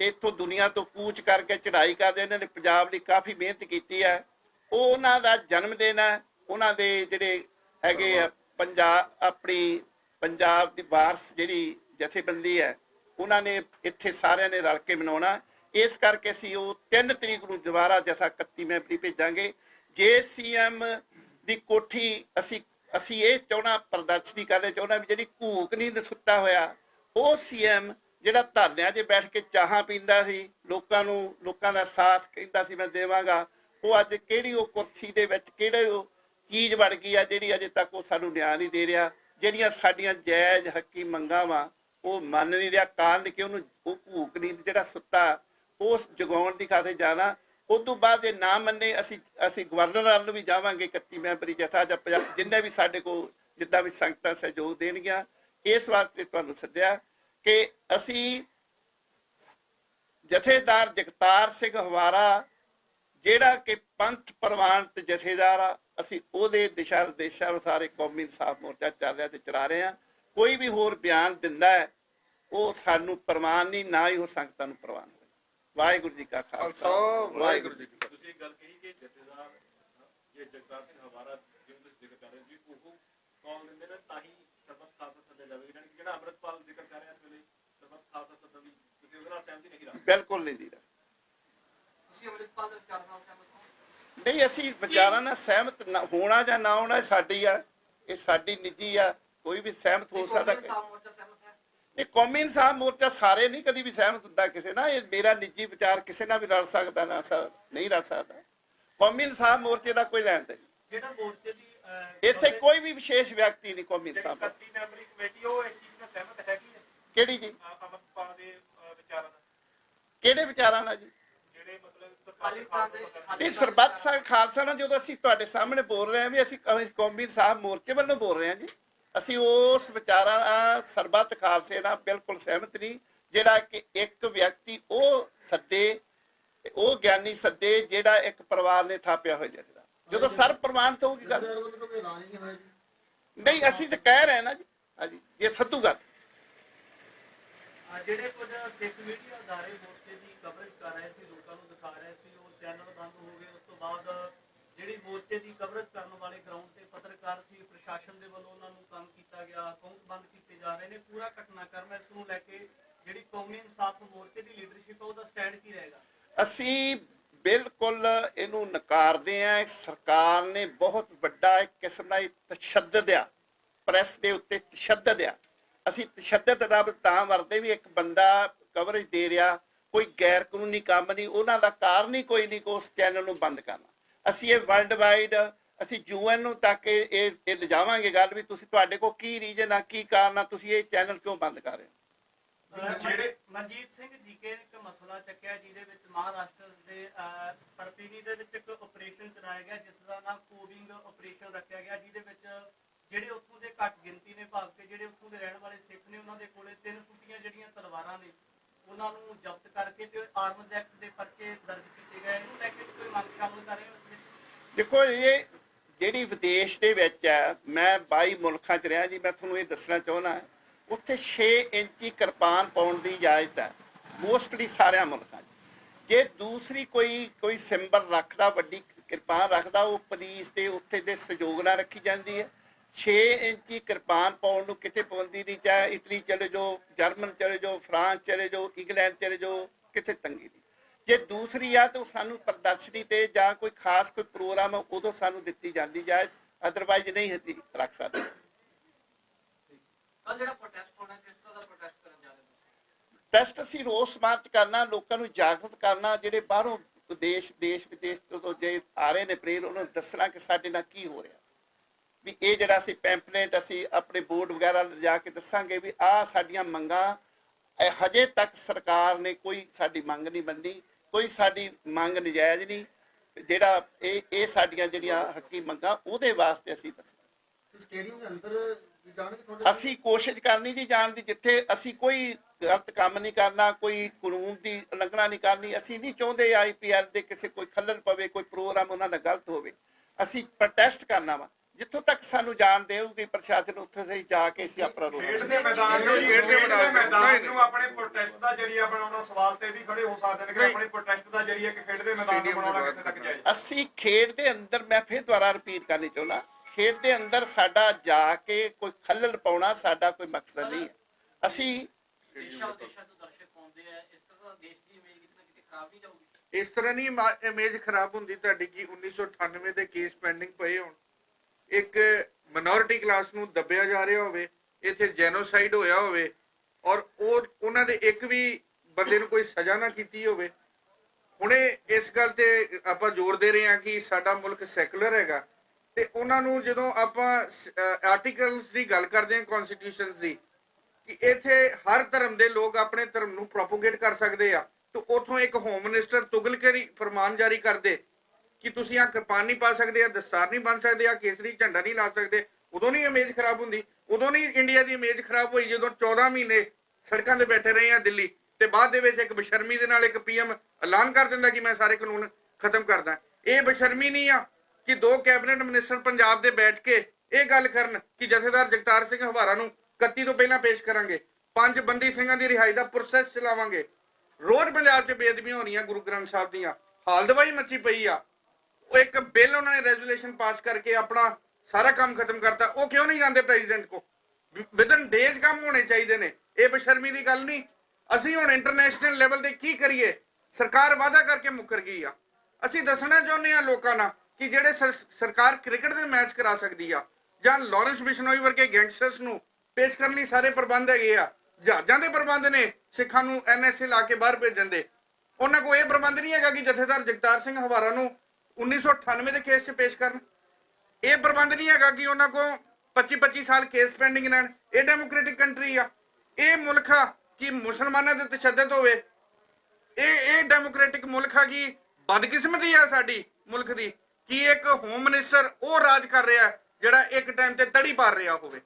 ਇੱਥੋਂ ਦੁਨੀਆ ਤੋਂ ਕੂਚ ਕਰਕੇ ਚੜ੍ਹਾਈ ਕਰਦੇ, ਇਹਨਾਂ ਨੇ ਪੰਜਾਬ ਲਈ ਕਾਫੀ ਮਿਹਨਤ ਕੀਤੀ ਹੈ। ਉਹ ਉਹਨਾਂ ਦਾ ਜਨਮ ਦਿਨ ਹੈ। ਉਹਨਾਂ ਦੇ ਜਿਹੜੇ ਹੈਗੇ ਆ, ਪੰਜਾਬ, ਆਪਣੀ ਪੰਜਾਬ ਦੀ ਵਾਰਸ ਜਿਹੜੀ ਜਥੇਬੰਦੀ ਹੈ, ਉਹਨਾਂ ਨੇ ਇੱਥੇ ਸਾਰਿਆਂ ਨੇ ਰਲ ਕੇ ਮਨਾਉਣਾ। ਇਸ ਕਰਕੇ ਅਸੀਂ ਉਹ 3 ਤਰੀਕ ਨੂੰ ਦੁਬਾਰਾ ਜਥਾ 31 ਮੈਂਬਰੀ ਭੇਜਾਂਗੇ। ਜੇ ਸੀਐਮ ਦੀ ਕੋਠੀ ਅਸੀਂ ਅਸੀਂ ਇਹ ਚਾਹਣਾ ਪ੍ਰਦਰਸ਼ਨੀ ਕਰਨੇ ਚਾਹੁੰਦਾ ਵੀ ਜਿਹੜੀ ਘੂਕ ਨੀਂਦ ਸੁੱਤਾ ਹੋਇਆ, ਉਹ ਸੀਐਮ ਜਿਹੜਾ ਧਰਨਿਆਂ 'ਚ ਬੈਠ ਕੇ ਚਾਹਾਂ ਪੀਂਦਾ ਸੀ, ਲੋਕਾਂ ਨੂੰ, ਲੋਕਾਂ ਦਾ ਸਾਥ ਕਹਿੰਦਾ ਸੀ, ਮੈਂ ਦੇਵਾਂਗਾ, ਉਹ ਅੱਜ ਕਿਹੜੀ ਉਹ ਕੁਰਸੀ ਦੇ ਵਿੱਚ ਕਿਹੜੇ ਉਹ ਚੀਜ਼ ਵੜ ਗਈ ਆ ਜਿਹੜੀ ਅਜੇ ਤੱਕ ਉਹ ਸਾਨੂੰ ਨਿਆਂ ਨਹੀਂ ਦੇ ਰਿਹਾ, ਜਿਹੜੀਆਂ ਸਾਡੀਆਂ ਜਾਇਜ਼ ਹੱਕੀ ਮੰਗਾਂ ਵਾ, ਉਹ ਮੰਨ ਨਹੀਂ ਰਿਹਾ, ਕਾਰਨ ਕਿ ਉਹਨੂੰ, ਉਹ ਭੂਕ ਨੀਂਦ ਜਿਹੜਾ ਸੁੱਤਾ, ਉਸ ਜਗਾਉਣ ਦੀ ਖਾਤੇ ਜਾਣਾ ਉਸ ਤੋਂ ਬਾਅਦ ਜੇ ਨਾ ਮੰਨੇ, ਅਸੀਂ ਅਸੀਂ ਗਵਰਨਰ ਵੱਲ ਨੂੰ ਵੀ ਜਾਵਾਂਗੇ 31 ਮੈਂਬਰੀ ਜਥਾ ਜਾਂ ਪੰਜਾਬ ਜਿੰਨੇ ਵੀ ਸਾਡੇ ਕੋਲ ਜਿੱਦਾਂ ਵੀ ਸੰਗਤਾਂ ਸਹਿਯੋਗ ਦੇਣਗੀਆਂ, ਇਸ ਵਾਸਤੇ ਤੁਹਾਨੂੰ ਸੱਦਿਆ ਕਿ ਅਸੀਂ ਜਥੇਦਾਰ ਜਗਤਾਰ ਸਿੰਘ ਹਵਾਰਾ, ਜਿਹੜਾ ਕਿ ਪੰਥ ਪ੍ਰਵਾਨਿਤ ਜਥੇਦਾਰ ਆ, ਅਸੀਂ ਉਹਦੇ ਦਿਸ਼ਾ ਨਿਰਦੇਸ਼ਾਂ ਅਨੁਸਾਰ ਕੌਮੀ ਇਨਸਾਫ ਮੋਰਚਾ ਚੱਲ ਰਿਹਾ ਤੇ ਚਲਾ ਰਹੇ ਆ ਕੋਈ ਵੀ ਹੋਰ ਬਿਆਨ ਦਿੰਦਾ ਹੈ, ਉਹ ਸਾਨੂੰ ਪ੍ਰਵਾਨ ਨਹੀਂ, ਨਾ ਹੀ ਉਹ ਸੰਗਤਾਂ ਨੂੰ ਪ੍ਰਵਾਨ ਵਾਹਿਗੁਰੂ ਜੀ ਕਾ ਖਾਲਸਾ ਵਾਹਿਗੁਰੂ ਜੀ ਕੀ ਫਤਿਹ। ਤੁਸੀਂ ਇਹ ਗੱਲ ਕਹੀ ਕਿ ਜਥੇਦਾਰ ਜੇ ਜਗਤਾਰ ਸਿੰਘ ਹਵਾਰਾ ਜਿਵੇਂ ਤੁਸੀਂ ਜ਼ਿਕਰ ਕਰ ਰਹੇ ਸੀ ਉਹ ਕੌਲ ਦਿੰਦੇ ਨੇ? ਤਾਂ ਹੀ ਸਰਬੱਤ ਖਾਲਸਾ ਯਾਨੀ ਕਿ ਜਿਹੜਾ ਅੰਮ੍ਰਿਤਪਾਲ ਜ਼ਿਕਰ ਕਰ ਰਿਹਾ ਇਸ ਵੇਲੇ ਸਰਬੱਤ ਖਾਲਸਾ ਸੱਦਣ ਦੀ ਤੁਸੀਂ ਉਹਦੇ ਨਾਲ ਸਹਿਮਤੀ ਨਹੀਂ ਰੱਖਦੇ। ਬਿਲਕੁਲ ਨਹੀਂ ਜੀ। ਤੁਸੀਂ ਅੰਮ੍ਰਿਤਪਾਲ ਦੇ ਵਿਚਾਰ ਨਾਲ ਸਹਿਮਤ ਹੋ? ਨਹੀਂ ਅਸੀਂ ਵਿਚਾਰਾਂ ਨਾਲ ਸਹਿਮਤ ਨਾ- ਹੋਣਾ ਜਾਂ ਨਾ ਹੋਣਾ ਇਹ ਸਾਡੀ ਆ ਇਹ ਸਾਡੀ ਨਿੱਜੀ ਆ ਕੋਈ ਵੀ ਸਹਿਮਤ ਹੋ ਸਕਦਾ ਕੌਮੀ ਇਨਸਾਫ ਮੋਰਚਾ ਸਹਿਮਤ ਹੈ ਇਹ ਕੌਮੀ ਇਨਸਾਫ ਮੋਰਚਾ ਸਾਰੇ ਨਹੀਂ ਕਦੀ ਵੀ ਸਹਿਮਤ ਹੁੰਦਾ ਕਿਸੇ ਨਾਲ। ਇਹ ਮੇਰਾ ਨਿੱਜੀ ਵਿਚਾਰ ਕਿਸੇ ਨਾਲ ਵੀ ਰਲ ਸਕਦਾ ਨਾ ਸਰ ਨਹੀਂ ਰਲ ਸਕਦਾ। ਕੌਮੀ ਇਨਸਾਫ ਮੋਰਚੇ ਦਾ ਕੋਈ ਲੈਣ ਦੇ ਜਿਹੜਾ ਮੋਰਚੇ ਦੀ ਇਸੇ ਕੋਈ ਵੀ ਵਿਸ਼ੇਸ਼ ਵਿਅਕਤੀ ਨਹੀਂ ਕੌਮੀ ਇਨਸਾਫ ਮੋਰਚੇ। 31 ਮੈਂਬਰੀ ਕਮੇਟੀ ਉਹ ਇਸ ਚੀਜ਼ ਨਾਲ ਸਹਿਮਤ ਹੈਗੀ ਹੈ? ਕਿਹੜੀ ਜੀ? ਅ, ਅੰਮ੍ਰਿਤਪਾਲ ਦੇ ਵਿਚਾਰਾਂ ਨਾਲ। ਕਿਹੜੇ ਵਿਚਾਰਾਂ ਨਾਲ ਜੀ? ਜਿਹੜੇ ਮਤਲਬ ਖਾਲਿਸਤਾਨ ਦੇ ਇਹ ਸਰਬੱਤ ਸੰਘ ਖਾਲਸਾ ਨਾਲ ਜਦੋਂ ਅਸੀਂ ਤੁਹਾਡੇ ਸਾਹਮਣੇ ਬੋਲ ਰਹੇ ਹਾਂ ਵੀ ਅਸੀਂ ਕੌਮੀ ਇਨਸਾਫ ਮੋਰਚੇ ਵੱਲੋਂ ਬੋਲ ਰਹੇ ਹਾਂ ਜੀ। ਅਸੀਂ ਉਸ ਵਿਚਾਰਾਂ ਸਰਬੱਤ ਖਾਲਸੇ ਨਾਲ ਬਿਲਕੁਲ ਸਹਿਮਤ ਨਹੀਂ ਜਿਹੜਾ ਕਿ ਇੱਕ ਵਿਅਕਤੀ ਉਹ ਸੱਦੇ ਉਹ ਗਿਆਨੀ ਸੱਦੇ ਜਿਹੜਾ ਇੱਕ ਪਰਿਵਾਰ ਨੇ ਥਾਪਿਆ ਹੋਇਆ ਜਿਹੜਾ ਜਦੋਂ ਸਰਬ ਪ੍ਰਮਾਣਿਤ ਹੋਊਗੀ ਗੱਲ? ਨਹੀਂ ਅਸੀਂ ਤਾਂ ਕਹਿ ਰਹੇ ਹਾਂ ਨਾ ਜੀ ਹਾਂਜੀ ਇਹ ਸੱਦੂਗਾ ਆ ਜਿਹੜੇ ਕੁਝ ਸਿੱਖ ਮੀਡੀਆ ਅਦਾਰੇ ਮੋਰਚੇ ਦੀ ਕਵਰੇਜ ਕਰ ਰਹੇ ਸੀ ਲੋਕਾਂ ਨੂੰ ਦਿਖਾ ਰਹੇ ਸੀ ਉਹ ਚੈਨਲ ਬੰਦ ਹੋ ਗਏ ਉਸ ਤੋਂ ਬਾਅਦ ਜਿਹੜੀ ਮੋਰਚੇ ਦੀ ਕਵਰੇਜ ਕਰਨ ਵਾਲੇ ਗਰਾਊਂਡ ਤੇ ਪੱਤਰਕਾਰ ਸੀ, ਪ੍ਰਸ਼ਾਸਨ ਦੇ ਵੱਲੋਂ ਉਹਨਾਂ ਨੂੰ ਤੰਗ ਕੀਤਾ ਗਿਆ ਅਕਾਊਂਟ ਬੰਦ ਕੀਤੇ ਜਾ ਰਹੇ ਨੇ, ਪੂਰਾ ਘਟਨਾਕ੍ਰਮ ਇਸ ਨੂੰ ਲੈ ਕੇ ਜਿਹੜੀ ਕੌਮੀ ਇਨਸਾਫ ਮੋਰਚੇ ਦੀ ਲੀਡਰਸ਼ਿਪ ਹੈ, ਉਹਦਾ ਸਟੈਂਡ ਕੀ ਰਹੇਗਾ? ਅਸੀਂ ਬਿਲਕੁਲ ਇਹਨੂੰ ਨਕਾਰਦੇ ਆਂ ਸਰਕਾਰ ਨੇ ਬਹੁਤ ਵੱਡਾ ਇੱਕ ਕਿਸਮ ਦਾ ਤਸ਼ੱਦਦ ਆ ਪ੍ਰੈਸ ਦੇ ਉੱਤੇ ਤਸ਼ੱਦਦ ਆ। ਅਸੀਂ ਤਸ਼ੱਦਦ ਰੱਬ ਤਾਂ ਵਰਦੇ ਵੀ ਇੱਕ ਬੰਦਾ ਕਵਰੇਜ ਦੇ ਰਿਹਾ, ਕੋਈ ਗੈਰ ਕਾਨੂੰਨੀ ਕੰਮ ਨਹੀਂ, ਉਹਨਾਂ ਦਾ ਕਾਰਨ ਹੀ ਕੋਈ ਨਹੀਂ ਕਿ ਉਸ ਚੈਨਲ ਨੂੰ ਬੰਦ ਕਰਨਾ। ਅਸੀਂ ਇਹ ਵਰਲਡ ਵਾਈਡ ਅਸੀਂ ਯੂਐਨ ਨੂੰ ਤੱਕ ਇਹ ਇਹ ਇਹ ਲਿਜਾਵਾਂਗੇ ਗੱਲ ਵੀ ਤੁਸੀਂ ਤੁਹਾਡੇ ਕੋਲ ਕੀ ਰੀਜਨ ਆ ਕੀ ਕਾਰਨ ਆ ਤੁਸੀਂ ਇਹ ਚੈਨਲ ਕਿਉਂ ਬੰਦ ਕਰ ਰਹੇ ਹੋ? ਜਿਹੜੇ ਮਨਜੀਤ ਸਿੰਘ ਜੀਕੇ ਨੇ ਇੱਕ ਮਸਲਾ ਚੱਕਿਆ ਜਿਹਦੇ ਵਿੱਚ ਮਹਾਰਾਸ਼ਟਰ ਦੇ ਪਰਪੀਨੀ ਦੇ ਵਿੱਚ ਇੱਕ ਆਪਰੇਸ਼ਨ ਚਲਾਇਆ ਗਿਆ ਜਿਸ ਦਾ ਨਾਮ ਕੋਬਿੰਗ ਆਪਰੇਸ਼ਨ ਰੱਖਿਆ ਗਿਆ ਜਿਹਦੇ ਵਿੱਚ ਜਿਹੜੇ ਉੱਥੋਂ ਦੇ ਘੱਟ ਗਿਣਤੀ ਨੇ ਭਾਗ ਕੇ ਜਿਹੜੇ ਉੱਥੋਂ ਦੇ ਰਹਿਣ ਵਾਲੇ ਸਿੱਖ ਨੇ ਉਹਨਾਂ ਦੇ ਕੋਲੇ ਤਿੰਨ ਟੁੱਟੀਆਂ ਜਿਹੜੀਆਂ ਤਲਵਾਰਾਂ ਨੇ ਉਹਨਾਂ ਨੂੰ ਜ਼ਬਤ ਕਰਕੇ ਤੇ ਆਰਮਜ਼ ਐਕਟ ਦੇ ਪਰਚੇ ਦਰਜ ਕੀਤੇ ਗਏ। ਇਹਨੂੰ ਲੈ ਕੇ ਕੋਈ ਮੰਗ ਸ਼ਾਮਲ ਕਰ ਰਹੇ ਹੋ? ਦੇਖੋ ਇਹ ਜਿਹੜੀ ਵਿਦੇਸ਼ ਦੇ ਵਿੱਚ ਹੈ ਮੈਂ 22 ਮੁਲਕਾਂ 'ਚ ਰਿਹਾ ਜੀ, ਮੈਂ ਤੁਹਾਨੂੰ ਇਹ ਦੱਸਣਾ ਚਾਹੁੰਦਾ ਉੱਥੇ 6 ਇੰਚੀ ਕਿਰਪਾਨ ਪਾਉਣ ਦੀ ਇਜਾਜ਼ਤ ਹੈ, ਮੋਸਟਲੀ ਸਾਰਿਆਂ ਮੁਲਕਾਂ 'ਚ। ਜੇ ਦੂਸਰੀ ਕੋਈ ਕੋਈ ਸਿੰਬਲ ਰੱਖਦਾ, ਵੱਡੀ ਕਿਰਪਾਨ ਰੱਖਦਾ, ਉਹ ਪੁਲਿਸ ਤੇ ਉੱਥੇ ਦੇ ਸਹਿਯੋਗ ਨਾਲ ਰੱਖੀ ਜਾਂਦੀ ਹੈ। 6 ਇੰਚੀ ਕਿਰਪਾਨ ਪਾਉਣ ਨੂੰ ਕਿਤੇ ਪਾਬੰਦੀ ਨਹੀਂ, ਚਾਹੇ ਇਟਲੀ ਚਲੇ ਜਾਓ, ਜਰਮਨ ਚਲੇ ਜਾਓ, ਫਰਾਂਸ ਚਲੇ ਜਾਓ, ਇੰਗਲੈਂਡ ਚਲੇ ਜਾਓ, ਕਿਤੇ ਤੰਗੀ ਨਹੀਂ। ਜੇ ਦੂਸਰੀ ਆ ਤਾਂ ਸਾਨੂੰ ਪ੍ਰਦਰਸ਼ਨੀ ਤੇ ਜਾਂ ਕੋਈ ਖਾਸ ਕੋਈ ਪ੍ਰੋਗਰਾਮ ਉਦੋਂ ਸਾਨੂੰ ਦਿੱਤੀ ਜਾਂਦੀ ਜਾਏ ਅਦਰਵਾਈਜ਼ ਨਹੀਂ ਅਸੀਂ ਰੱਖ ਸਕਦੇ। ਕੱਲ ਜਿਹੜਾ ਪ੍ਰੋਟੈਸਟ ਹੋਣਾ ਕਿਸ ਤਰ੍ਹਾਂ ਦਾ ਪ੍ਰੋਟੈਸਟ ਕਰਨ ਜਾ ਰਹੇ ਹੋ ਟੈਸਟ ਅਸੀਂ ਰੋਸ ਮਾਰਚ ਕਰਨਾ ਲੋਕਾਂ ਨੂੰ ਜਾਗਰਤ ਕਰਨਾ ਜਿਹੜੇ ਬਾਹਰੋਂ ਦੇਸ਼ ਦੇਸ਼ ਵਿਦੇਸ਼ ਤੋਂ ਜੇ ਆ ਰਹੇ ਨੇ ਪ੍ਰੇਰ ਉਹਨਾਂ ਨੂੰ ਦੱਸਣਾ ਕਿ ਸਾਡੇ ਨਾਲ ਕੀ ਹੋ ਰਿਹਾ। ਵੀ ਇਹ ਜਿਹੜਾ ਅਸੀਂ ਪੈਂਪਲੇਟ ਅਸੀਂ ਆਪਣੇ ਬੋਰਡ ਵਗੈਰਾ ਲਿਜਾ ਕੇ ਦੱਸਾਂਗੇ ਵੀ ਆਹ ਸਾਡੀਆਂ ਮੰਗਾਂ ਹਜੇ ਤੱਕ ਸਰਕਾਰ ਨੇ ਕੋਈ ਸਾਡੀ ਮੰਗ ਨਹੀਂ ਮੰਨੀ। ਕੋਈ ਸਾਡੀ ਮੰਗ ਨਜਾਇਜ਼ ਨਹੀਂ। ਜਿਹੜਾ ਇਹ ਇਹ ਸਾਡੀਆਂ ਜਿਹੜੀਆਂ ਹੱਕੀ ਮੰਗਾਂ ਉਹਦੇ ਵਾਸਤੇ ਅਸੀਂ ਅਸੀਂ ਕੋਸ਼ਿਸ਼ ਕਰਨੀ ਜੀ ਜਾਣ ਦੀ ਜਿੱਥੇ ਅਸੀਂ ਕੋਈ ਗਲਤ ਕੰਮ ਨਹੀਂ ਕਰਨਾ ਕੋਈ ਕਾਨੂੰਨ ਦੀ ਉਲੰਘਣਾ ਨਹੀਂ ਕਰਨੀ ਅਸੀਂ ਨਹੀਂ ਚਾਹੁੰਦੇ ਆਈਪੀਐਲ ਦੇ ਕਿਸੇ ਕੋਈ ਖੱਲਲ ਪਵੇ ਕੋਈ ਪ੍ਰੋਗਰਾਮ ਉਹਨਾਂ ਦਾ ਗਲਤ ਹੋਵੇ। ਅਸੀਂ ਪ੍ਰੋਟੈਸਟ ਕਰਨਾ ਵਾ। ਜਿੱਥੋਂ ਤੱਕ ਸਾਨੂੰ ਜਾਣ ਦੇਊਗੀ ਪ੍ਰਸ਼ਾਸਨ ਉੱਥੇ ਸਹੀ ਜਾ ਕੇ ਅਸੀਂ ਆਪਣਾ ਰੋਲ ਖੇਡ ਦੇ ਮੈਦਾਨ ਨੂੰ ਖੇਡ ਦੇ ਮੈਦਾਨ ਨੂੰ ਆਪਣੇ ਪ੍ਰੋਟੈਸਟ ਦਾ ਜਰੀਆ ਬਣਾਉਣਾ ਸਵਾਲ ਤੇ ਵੀ ਖੜੇ ਹੋ ਸਕਦੇ ਨੇ ਕਿ ਆਪਣੇ ਪ੍ਰੋਟੈਸਟ ਦਾ ਜਰੀਆ ਕਿ ਖੇਡ ਦੇ ਮੈਦਾਨ ਨੂੰ ਬਣਾਉਣਾ ਕਿੱਥੇ ਤੱਕ ਜਾਏ? ਅਸੀਂ ਖੇਡ ਦੇ ਅੰਦਰ ਮੈਂ ਫਿਰ ਦੁਬਾਰਾ ਰਿਪੀਟ ਕਰਨੀ ਚਾਹੁੰਦਾ ਖੇਡ ਦੇ ਅੰਦਰ ਸਾਡਾ ਜਾ ਕੇ ਕੋਈ ਖੱਲਲ ਪਾਉਣਾ ਸਾਡਾ ਕੋਈ ਮਕਸਦ ਨਹੀਂ ਹੈ। ਅਸੀਂ ਦੇਸ਼ਾਂ ਵਿਦੇਸ਼ਾਂ ਤੋਂ ਦਰਸ਼ਕ ਆਉਂਦੇ ਆ ਇਸ ਤਰ੍ਹਾਂ ਦੇਸ਼ ਦੀ ਇਮੇਜ ਕਿਤੇ ਕਿਤੇ ਖਰਾਬ ਨਹੀਂ ਜਾਊਗੀ। ਇਸ ਤਰ੍ਹਾਂ ਨਹੀਂ ਇਮੇਜ ਖਰਾਬ ਹੁੰਦੀ ਤੁਹਾਡੀ ਕਿ 1998 ਦੇ ਕੇਸ ਪੈਂਡਿੰਗ ਪਏ ਹੋਣ। ਇੱਕ ਮਿਨੋਰਿਟੀ ਕਲਾਸ ਨੂੰ ਦੱਬਿਆ ਜਾ ਰਿਹਾ ਹੋਵੇ, ਇੱਥੇ ਜੈਨੋਸਾਈਡ ਹੋਇਆ ਹੋਵੇ, ਔਰ ਉਹ ਉਹਨਾਂ ਦੇ ਇੱਕ ਵੀ ਬੰਦੇ ਨੂੰ ਕੋਈ ਸਜ਼ਾ ਨਾ ਕੀਤੀ ਹੋਵੇ। ਹੁਣੇ ਇਸ ਗੱਲ ਤੇ ਆਪਾਂ ਜ਼ੋਰ ਦੇ ਰਹੇ ਹਾਂ ਕਿ ਸਾਡਾ ਮੁਲਕ ਸੈਕੂਲਰ ਹੈਗਾ। ਤੇ ਉਹਨਾਂ ਨੂੰ ਜਦੋਂ ਆਪਾਂ ਆਰਟੀਕਲਸ ਦੀ ਗੱਲ ਕਰਦੇ ਹਾਂ ਕਨਸਟੀਟਿਊਸ਼ਨਸ ਦੀ, ਕਿ ਇੱਥੇ ਹਰ ਧਰਮ ਦੇ ਲੋਕ ਆਪਣੇ ਧਰਮ ਨੂੰ ਪ੍ਰੋਪੋਗੇਟ ਕਰ ਸਕਦੇ ਆ। ਤੇ ਉਥੋਂ ਇੱਕ ਹੋਮ ਮਿਨਿਸਟਰ ਤੁਗਲਕਰੀ ਫਰਮਾਨ ਜਾਰੀ ਕਰਦੇ ਕਿ ਤੁਸੀਂ ਆ ਕਿਰਪਾਨ ਨਹੀਂ ਪਾ ਸਕਦੇ ਆ ਦਸਤਾਰ ਨਹੀਂ ਬਣ ਸਕਦੇ ਆ ਕੇਸਰੀ ਝੰਡਾ ਨਹੀਂ ਲਾ ਸਕਦੇ। ਉਦੋਂ ਨਹੀਂ ਇਮੇਜ ਖਰਾਬ ਹੁੰਦੀ, ਉਦੋਂ ਨਹੀਂ ਇੰਡੀਆ ਦੀ ਇਮੇਜ ਖਰਾਬ ਹੋਈ ਜਦੋਂ 14 ਮਹੀਨੇ ਸੜਕਾਂ ਤੇ ਬੈਠੇ ਰਹੇ ਆ ਦਿੱਲੀ ਤੇ ਬਾਅਦ ਦੇ ਵਿੱਚ ਇੱਕ ਬਸ਼ਰਮੀ ਦੇ ਨਾਲ ਇੱਕ ਪੀਐਮ ਐਲਾਨ ਕਰ ਦਿੰਦਾ ਕਿ ਮੈਂ ਸਾਰੇ ਕਾਨੂੰਨ ਖਤਮ ਕਰਦਾ। ਇਹ ਬਸ਼ਰਮੀ ਨਹੀਂ ਆ ਕਿ ਦੋ ਕੈਬਨਿਟ ਮਿਨਿਸਟਰ ਪੰਜਾਬ ਦੇ ਬੈਠ ਕੇ ਇਹ ਗੱਲ ਕਰਨ ਕਿ ਜਥੇਦਾਰ ਜਗਤਾਰ ਸਿੰਘ ਹਵਾਰਾ ਨੂੰ 31 ਤੋਂ ਪਹਿਲਾਂ ਪੇਸ਼ ਕਰਾਂਗੇ। ਪੰਜ ਬੰਦੀ ਸਿੰਘਾਂ ਦੀ ਰਿਹਾਈ ਦਾ ਪ੍ਰੋਸੈਸ ਚਲਾਵਾਂਗੇ। ਰੋਜ਼ ਪੰਜਾਬ 'ਚ ਬੇਅਦਬੀਆਂ ਰਹੀਆਂ ਗੁਰੂ ਗ੍ਰੰਥ ਸਾਹਿਬ ਦੀਆਂ। ਹਾਲ ਦਵਾਈ ਮੱਚੀ ਪਈ ਆ। ਉਹ ਇੱਕ ਬਿੱਲ ਉਹਨਾਂ ਨੇ ਰੈਜ਼ੋਲੂਸ਼ਨ ਪਾਸ ਕਰਕੇ ਆਪਣਾ ਸਾਰਾ ਕੰਮ ਖਤਮ ਕਰਤਾ। ਉਹ ਕਿਉਂ ਨਹੀਂ ਜਾਂਦੇ ਪ੍ਰੈਜ਼ੀਡੈਂਟ ਕੋ? ਵਿਦਨ ਡੇਜ਼ ਕੰਮ ਹੋਣੇ ਚਾਹੀਦੇ ਨੇ। ਇਹ ਬਸ਼ਰਮੀ ਦੀ ਗੱਲ ਨਹੀਂ। ਅਸੀਂ ਹੁਣ ਇੰਟਰਨੈਸ਼ਨਲ ਲੈਵਲ ਤੇ ਕੀ ਕਰੀਏ? ਸਰਕਾਰ ਵਾਅਦਾ ਕਰਕੇ ਮੁੱਕਰ ਗਈ ਆ। ਅਸੀਂ ਦੱਸਣਾ ਚਾਹੁੰਦੇ ਆ ਲੋਕਾਂ ਨਾਲ ਕਿ ਜਿਹੜੇ ਸਰਕਾਰ ਕ੍ਰਿਕਟ ਦੇ ਮੈਚ ਕਰਾ ਸਕਦੀ ਆ, ਜਾਂ ਲਾਰੈਂਸ ਬਿਸ਼ਨੋਈ ਵਰਗੇ ਗੈਂਗਸਟਰਸ ਨੂੰ ਪੇਸ਼ ਕਰਨ ਲਈ ਸਾਰੇ ਪ੍ਰਬੰਧ ਹੈਗੇ ਆ, ਜਹਾਜ਼ਾਂ ਦੇ ਪ੍ਰਬੰਧ ਨੇ, ਸਿੱਖਾਂ ਨੂੰ ਐਨਐਸਏ ਲਾ ਕੇ ਬਾਹਰ ਭੇਜਣ ਦੇ। ਉਹਨਾਂ ਕੋਲ ਇਹ ਪ੍ਰਬੰਧ ਨਹੀਂ ਹੈਗਾ ਕਿ ਜਥੇਦਾਰ ਜਗਤਾਰ ਸਿੰਘ ਹਵਾਰਾ ਨੂੰ 1998 ਦੇ ਕੇਸ 'ਚ ਪੇਸ਼ ਕਰਨ। ਇਹ ਪ੍ਰਬੰਧ ਨਹੀਂ ਹੈਗਾ ਕਿ ਉਹਨਾਂ ਕੋ 25 25 ਸਾਲ ਕੇਸ ਪੈਂਡਿੰਗ ਰਹਿਣ। ਇਹ ਡੈਮੋਕ੍ਰੈਟਿਕ ਕੰਟਰੀ ਆ। ਇਹ ਮੁਲਕ ਆ ਕਿ ਮੁਸਲਮਾਨਾਂ ਦੇ ਤਸ਼ੱਦਦ ਹੋਵੇ। ਇਹ ਇਹ ਡੈਮੋਕ੍ਰੈਟਿਕ ਮੁਲਕ ਆ ਕਿ ਬਦਕਿਸਮਤੀ ਆ ਸਾਡੀ ਮੁਲਕ ਦੀ। ਕਿ ਇੱਕ ਹੋਮ ਮਿਨਿਸਟਰ ਉਹ ਰਾਜ ਕਰ ਰਿਹਾ ਜਿਹੜਾ ਇੱਕ ਟਾਈਮ ਤੇ ਤੜੀ ਪਾਰ ਰਿਹਾ ਹੋਵੇ।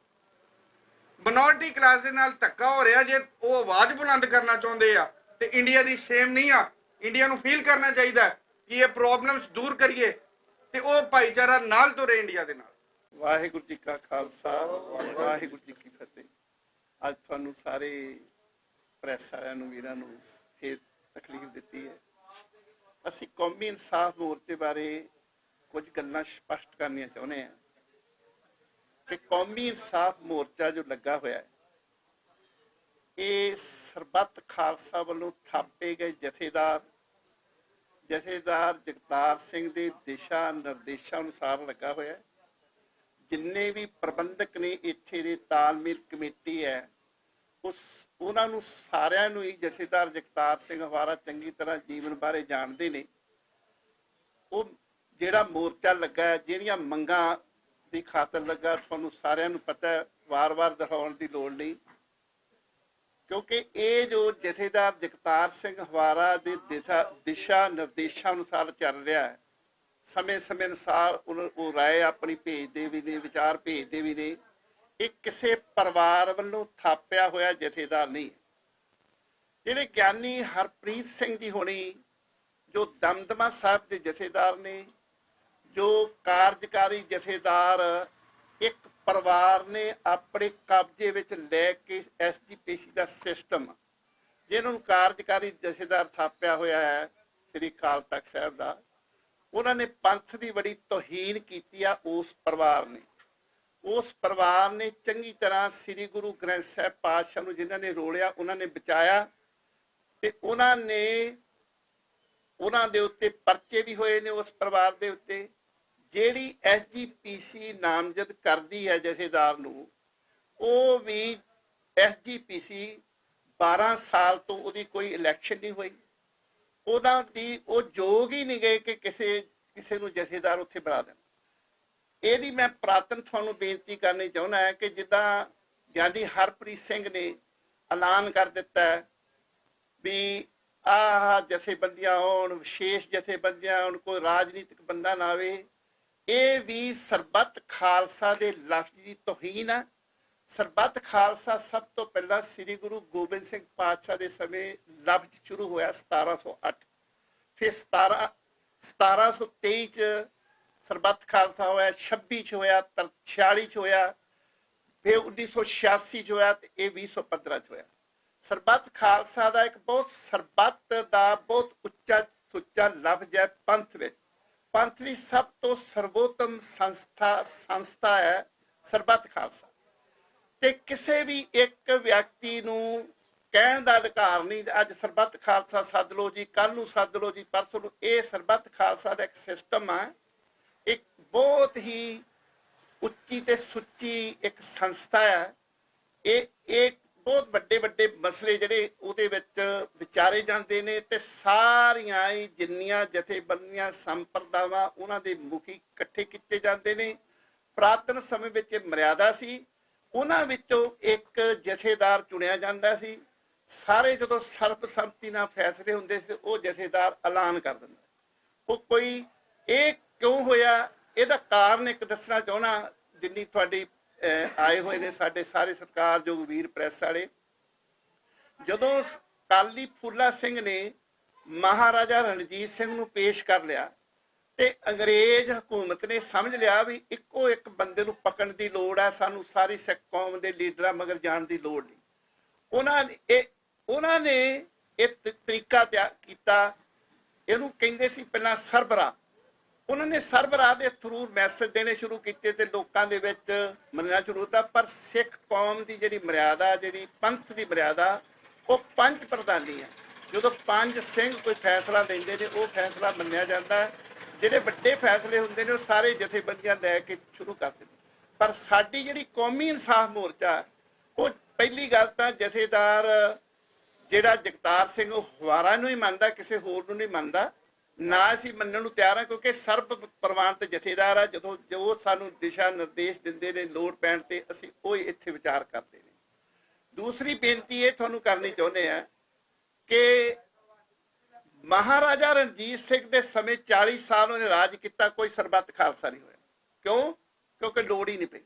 ਮਿਨੋਰਿਟੀ ਕਲਾਸ ਦੇ ਨਾਲ ਧੱਕਾ ਹੋ ਰਿਹਾ ਜੇ ਉਹ ਆਵਾਜ਼ ਬੁਲੰਦ ਕਰਨਾ ਚਾਹੁੰਦੇ ਆ ਤੇ ਇੰਡੀਆ ਦੀ ਸ਼ੇਮ ਨਹੀਂ ਆ। ਇੰਡੀਆ ਨੂੰ ਫੀਲ ਕਰਨਾ ਚਾਹੀਦਾ ਕਿ ਇਹ ਪ੍ਰੋਬਲਮਸ ਦੂਰ ਕਰੀਏ ਤੇ ਉਹ ਭਾਈਚਾਰਾ ਨਾਲ ਤੁਰੇ ਇੰਡੀਆ ਦੇ ਨਾਲ। ਵਾਹਿਗੁਰੂ ਜੀ ਕਾ ਖਾਲਸਾ, ਵਾਹਿਗੁਰੂ ਜੀ ਕੀ ਫਤਿਹ। ਅੱਜ ਤੁਹਾਨੂੰ ਸਾਰੇ ਪ੍ਰੈਸ ਵਾਲਿਆਂ ਨੂੰ, ਵੀਰਾਂ ਨੂੰ ਇਹ ਤਕਲੀਫ ਦਿੱਤੀ ਹੈ। ਅਸੀਂ ਕੌਮੀ ਇਨਸਾਫ ਮੋਰਚੇ ਬਾਰੇ ਕੁਝ ਗੱਲਾਂ ਸਪਸ਼ਟ ਕਰਨੀਆਂ ਚਾਹੁੰਦੇ ਹਾਂ ਕਿ ਕੌਮੀ ਇਨਸਾਫ ਮੋਰਚਾ ਜੋ ਲੱਗਾ ਹੋਇਆ ਹੈ, ਇਹ ਸਰਬੱਤ ਖਾਲਸਾ ਵੱਲੋਂ ਥਾਪੇ ਗਏ ਜਥੇਦਾਰ ਜਥੇਦਾਰ ਜਗਤਾਰ ਸਿੰਘ ਦੇ ਦਿਸ਼ਾ ਨਿਰਦੇਸ਼ਾਂ ਅਨੁਸਾਰ ਲੱਗਾ ਹੋਇਆ ਜਿੰਨੇ ਵੀ ਪ੍ਰਬੰਧਕ ਨੇ ਇੱਥੇ ਦੇ ਤਾਲਮੇਲ ਕਮੇਟੀ ਹੈ ਉਸ ਉਹਨਾਂ ਨੂੰ ਸਾਰਿਆਂ ਨੂੰ ਹੀ ਜਥੇਦਾਰ ਜਗਤਾਰ ਸਿੰਘ ਹਵਾਰਾ ਚੰਗੀ ਤਰ੍ਹਾਂ ਜੀਵਨ ਬਾਰੇ ਜਾਣਦੇ ਨੇ। ਉਹ ਜਿਹੜਾ ਮੋਰਚਾ ਲੱਗਾ ਹੈ, ਜਿਹੜੀਆਂ ਮੰਗਾਂ ਦੀ ਖਾਤਰ ਲੱਗਾ ਤੁਹਾਨੂੰ ਸਾਰਿਆਂ ਨੂੰ ਪਤਾ ਹੈ ਵਾਰ-ਵਾਰ ਦਿਖਾਉਣ ਦੀ ਲੋੜ ਨਹੀਂ। ਕਿਉਂਕਿ ਇਹ ਜੋ ਜਥੇਦਾਰ ਜਗਤਾਰ ਸਿੰਘ ਹਵਾਰਾ ਦੇ ਦਿਸ਼ਾ ਦਿਸ਼ਾ ਨਿਰਦੇਸ਼ਾਂ ਅਨੁਸਾਰ ਚੱਲ ਰਿਹਾ ਹੈ, ਸਮੇਂ-ਸਮੇਂ ਅਨੁਸਾਰ ਉਹ ਰਾਏ ਆਪਣੀ ਭੇਜਦੇ ਵੀ ਨੇ, ਵਿਚਾਰ ਭੇਜਦੇ ਵੀ ਨੇ, ਇਹ ਕਿਸੇ ਪਰਿਵਾਰ ਵੱਲੋਂ ਥਾਪਿਆ ਹੋਇਆ ਜਥੇਦਾਰ ਨਹੀਂ ਜਿਹੜੇ ਗਿਆਨੀ ਹਰਪ੍ਰੀਤ ਸਿੰਘ ਜੀ ਹੋਣੀ, ਜੋ ਦਮਦਮਾ ਸਾਹਿਬ ਦੇ ਜਥੇਦਾਰ ਨੇ, ਜੋ ਕਾਰਜਕਾਰੀ ਜਥੇਦਾਰ ਇੱਕ ਪਰਿਵਾਰ ਨੇ ਆਪਣੇ ਕਬਜ਼ੇ ਵਿੱਚ ਲੈ ਕੇ ਐਸਜੀਪੀਸੀ ਦਾ ਸਿਸਟਮ, ਜਿਹਨਾਂ ਕਾਰਜਕਾਰੀ ਜਥੇਦਾਰ ਥਾਪਿਆ ਹੋਇਆ ਹੈ, ਸ੍ਰੀ ਅਕਾਲ ਤਖਤ ਸਾਹਿਬ ਦਾ, ਉਹਨਾਂ ਨੇ ਪੰਥ ਦੀ ਬੜੀ ਤੋਹੀਨ ਕੀਤੀ ਆ ਉਸ ਪਰਿਵਾਰ ਨੇ। ਉਸ ਪਰਿਵਾਰ ਨੇ ਚੰਗੀ ਤਰ੍ਹਾਂ ਸ੍ਰੀ ਗੁਰੂ ਗ੍ਰੰਥ ਸਾਹਿਬ ਪਾਤਸ਼ਾਹ ਨੂੰ ਜਿਨ੍ਹਾਂ ਨੇ ਰੋਲਿਆ, ਉਹਨਾਂ ਨੇ ਬਚਾਇਆ ਤੇ ਉਹਨਾਂ ਨੇ, ਉਹਨਾਂ ਦੇ ਉੱਤੇ ਪਰਚੇ ਵੀ ਹੋਏ ਨੇ ਉਸ ਪਰਿਵਾਰ ਦੇ ਉੱਤੇ। ਜਿਹੜੀ ਐਸਜੀਪੀਸੀ ਨਾਮਜ਼ਦ ਕਰਦੀ ਹੈ ਜਥੇਦਾਰ ਨੂੰ, ਉਹ ਵੀ ਐਸਜੀਪੀਸੀ 12 ਸਾਲ ਤੋਂ ਉਹਦੀ ਕੋਈ ਇਲੈਕਸ਼ਨ ਨਹੀਂ ਹੋਈ। ਉਹਨਾਂ ਦੀ ਉਹ ਯੋਗ ਹੀ ਨਹੀਂ ਗਏ ਕਿ ਕਿਸੇ ਕਿਸੇ ਨੂੰ ਜਥੇਦਾਰ ਉੱਥੇ ਬਣਾ ਦੇਣ। ਇਹਦੀ ਮੈਂ ਪ੍ਰਾਤਨ ਤੁਹਾਨੂੰ ਬੇਨਤੀ ਕਰਨੀ ਚਾਹੁੰਦਾ ਹੈ ਕਿ ਜਿੱਦਾਂ ਗਿਆਨੀ ਹਰਪ੍ਰੀਤ ਸਿੰਘ ਨੇ ਐਲਾਨ ਕਰ ਦਿੱਤਾ ਵੀ ਆਹ ਜਥੇਬੰਦੀਆਂ ਹੋਣ ਵਿਸ਼ੇਸ਼ ਜਥੇਬੰਦੀਆਂ ਹੋਣ ਕੋਈ ਰਾਜਨੀਤਿਕ ਬੰਦਾ ਨਾ ਆਵੇ। ਇਹ ਵੀ ਸਰਬੱਤ ਖਾਲਸਾ ਦੇ ਲਫ਼ਜ਼ ਦੀ ਤੋਹੀਨ ਹੈ ਸਰਬੱਤ ਖਾਲਸਾ ਸਭ ਤੋਂ ਪਹਿਲਾਂ ਸ੍ਰੀ ਗੁਰੂ ਗੋਬਿੰਦ ਸਿੰਘ ਪਾਤਸ਼ਾਹ ਦੇ ਸਮੇਂ ਲਫ਼ਜ਼ ਸ਼ੁਰੂ ਹੋਇਆ 1708 ਫਿਰ 17 1723 ਚ ਸਰਬੱਤ ਖਾਲਸਾ ਹੋਇਆ 26 ਚ ਹੋਇਆ 46 ਚ ਹੋਇਆ, ਫਿਰ 1986 ਚ ਹੋਇਆ ਤੇ ਇਹ 2015 ਚ ਹੋਇਆ। ਸਰਬੱਤ ਖਾਲਸਾ ਦਾ ਇੱਕ ਬਹੁਤ ਸਰਬੱਤ ਦਾ ਬਹੁਤ ਉੱਚਾ ਸੁੱਚਾ ਲਫ਼ਜ਼ ਹੈ ਪੰਥ ਵਿੱਚ। ਪੰਥ ਦੀ ਸਭ ਤੋਂ ਸਰਵੋਤਮ ਸੰਸਥਾ ਸੰਸਥਾ ਹੈ ਸਰਬੱਤ ਖਾਲਸਾ। ਤੇ ਕਿਸੇ ਵੀ ਇੱਕ ਵਿਅਕਤੀ ਨੂੰ ਕਹਿਣ ਦਾ ਅਧਿਕਾਰ ਨਹੀਂ, ਅੱਜ ਸਰਬੱਤ ਖਾਲਸਾ ਸੱਦ ਲੋ ਜੀ ਕੱਲ ਨੂੰ ਸੱਦ ਲੋ ਜੀ, ਪਰਸੋਂ ਨੂੰ, ਇਹ ਸਰਬੱਤ ਖਾਲਸਾ ਦਾ ਇੱਕ ਸਿਸਟਮ ਹੈ ਇੱਕ ਬਹੁਤ ਹੀ ਉੱਚੀ ਤੇ ਸੁੱਚੀ ਇੱਕ ਸੰਸਥਾ ਹੈ। ਇਹ ਇਹ ਬਹੁਤ ਵੱਡੇ ਵੱਡੇ ਮਸਲੇ ਜਿਹੜੇ ਉਹਦੇ ਵਿੱਚ ਵਿਚਾਰੇ ਜਾਂਦੇ ਨੇ ਤੇ ਸਾਰੀਆਂ ਹੀ ਜਿੰਨੀਆਂ ਜਥੇਬੰਦੀਆਂ, ਸੰਪਰਦਾਵਾਂ ਉਹਨਾਂ ਦੇ ਮੁਖੀ ਇਕੱਠੇ ਕੀਤੇ ਜਾਂਦੇ ਨੇ। ਪ੍ਰਾਤਨ ਸਮੇਂ ਵਿੱਚ ਮਰਿਆਦਾ ਸੀ। ਉਹਨਾਂ ਵਿੱਚੋਂ ਇੱਕ ਜਥੇਦਾਰ ਚੁਣਿਆ ਜਾਂਦਾ ਸੀ। ਸਾਰੇ ਜਦੋਂ ਸਰਬਸੰਮਤੀ ਨਾਲ ਫੈਸਲੇ ਹੁੰਦੇ ਸੀ, ਉਹ ਜਥੇਦਾਰ ਐਲਾਨ ਕਰ ਦਿੰਦਾ। ਉਹ ਕੋਈ ਇਹ ਕਿਉਂ ਹੋਇਆ? ਇਹਦਾ ਕਾਰਨ ਇੱਕ ਦੱਸਣਾ ਚਾਹਣਾ ਜਿੰਨੀ ਤੁਹਾਡੀ ਆਏ ਹੋਏ ਨੇ ਸਾਡੇ ਸਾਰੇ ਸਤਿਕਾਰਯੋਗ ਵੀਰ ਪ੍ਰੈਸ ਵਾਲੇ। ਜਦੋਂ ਕਾਲੀ ਫੂਲਾ ਸਿੰਘ ਨੇ ਮਹਾਰਾਜਾ ਰਣਜੀਤ ਸਿੰਘ ਨੂੰ ਪੇਸ਼ ਕਰ ਲਿਆ ਤੇ ਅੰਗਰੇਜ਼ ਹਕੂਮਤ ਨੇ ਸਮਝ ਲਿਆ ਵੀ ਇੱਕੋ ਇੱਕ ਬੰਦੇ ਨੂੰ ਪਕੜਨ ਦੀ ਲੋੜ ਹੈ ਸਾਨੂੰ ਸਾਰੀ ਸਿੱਖ ਕੌਮ ਦੇ ਲੀਡਰਾਂ ਮਗਰ ਜਾਣ ਦੀ ਲੋੜ ਨਹੀਂ। ਉਹਨਾਂ ਨੇ ਇਹ, ਉਹਨਾਂ ਨੇ ਇਹ ਤਰੀਕਾ ਤਿਆਰ ਕੀਤਾ। ਇਹਨੂੰ ਕਹਿੰਦੇ ਸੀ ਪਹਿਲਾਂ ਸਰਬਰਾ। ਉਹਨਾਂ ਨੇ ਸਰਬਰਾਹ ਦੇ ਥਰੂ ਮੈਸੇਜ ਦੇਣੇ ਸ਼ੁਰੂ ਕੀਤੇ ਤੇ ਲੋਕਾਂ ਦੇ ਵਿੱਚ ਮੰਨਣਾ ਸ਼ੁਰੂ ਕੀਤਾ। ਪਰ ਸਿੱਖ ਕੌਮ ਦੀ ਜਿਹੜੀ ਮਰਿਆਦਾ, ਜਿਹੜੀ ਪੰਥ ਦੀ ਮਰਿਆਦਾ, ਉਹ ਪੰਜ ਪ੍ਰਧਾਨੀ ਹੈ ਜਦੋਂ ਪੰਜ ਸਿੰਘ ਕੋਈ ਫੈਸਲਾ ਲੈਂਦੇ ਨੇ, ਉਹ ਫੈਸਲਾ ਮੰਨਿਆ ਜਾਂਦਾ ਜਿਹੜੇ ਵੱਡੇ ਫੈਸਲੇ ਹੁੰਦੇ ਨੇ, ਉਹ ਸਾਰੇ ਜਥੇਬੰਦੀਆਂ ਲੈ ਕੇ ਸ਼ੁਰੂ ਕਰ ਦਿੰਦੇ ਪਰ ਸਾਡੀ ਜਿਹੜੀ ਕੌਮੀ ਇਨਸਾਫ ਮੋਰਚਾ, ਉਹ ਪਹਿਲੀ ਗੱਲ ਤਾਂ ਜਥੇਦਾਰ ਜਿਹੜਾ ਜਗਤਾਰ ਸਿੰਘ, ਉਹ ਹਵਾਰਾ ਨੂੰ ਹੀ ਮੰਨਦਾ, ਕਿਸੇ ਹੋਰ ਨੂੰ ਨਹੀਂ ਮੰਨਦਾ। ਨਾ ਅਸੀਂ ਮੰਨਣ ਨੂੰ ਤਿਆਰ ਹਾਂ ਕਿਉਂਕਿ ਸਰਬ ਪ੍ਰਵਾਨਿਤ ਜਥੇਦਾਰ ਆ। ਜਦੋਂ ਜੋ ਸਾਨੂੰ ਦਿਸ਼ਾ ਨਿਰਦੇਸ਼ ਦਿੰਦੇ ਨੇ, ਲੋੜ ਪੈਣ ਤੇ ਅਸੀਂ ਉਹ ਇੱਥੇ ਵਿਚਾਰ ਕਰਦੇ ਨੇ। ਦੂਸਰੀ ਬੇਨਤੀ ਇਹ ਤੁਹਾਨੂੰ ਕਰਨੀ ਚਾਹੁੰਦੇ ਆ ਕਿ ਮਹਾਰਾਜਾ ਰਣਜੀਤ ਸਿੰਘ ਦੇ ਸਮੇਂ 40 ਸਾਲ ਉਹਨੇ ਰਾਜ ਕੀਤਾ, ਕੋਈ ਸਰਬੱਤ ਖਾਲਸਾ ਨਹੀਂ ਹੋਇਆ। ਕਿਉਂ? ਕਿਉਂਕਿ ਲੋੜ ਹੀ ਨਹੀਂ ਪਈ।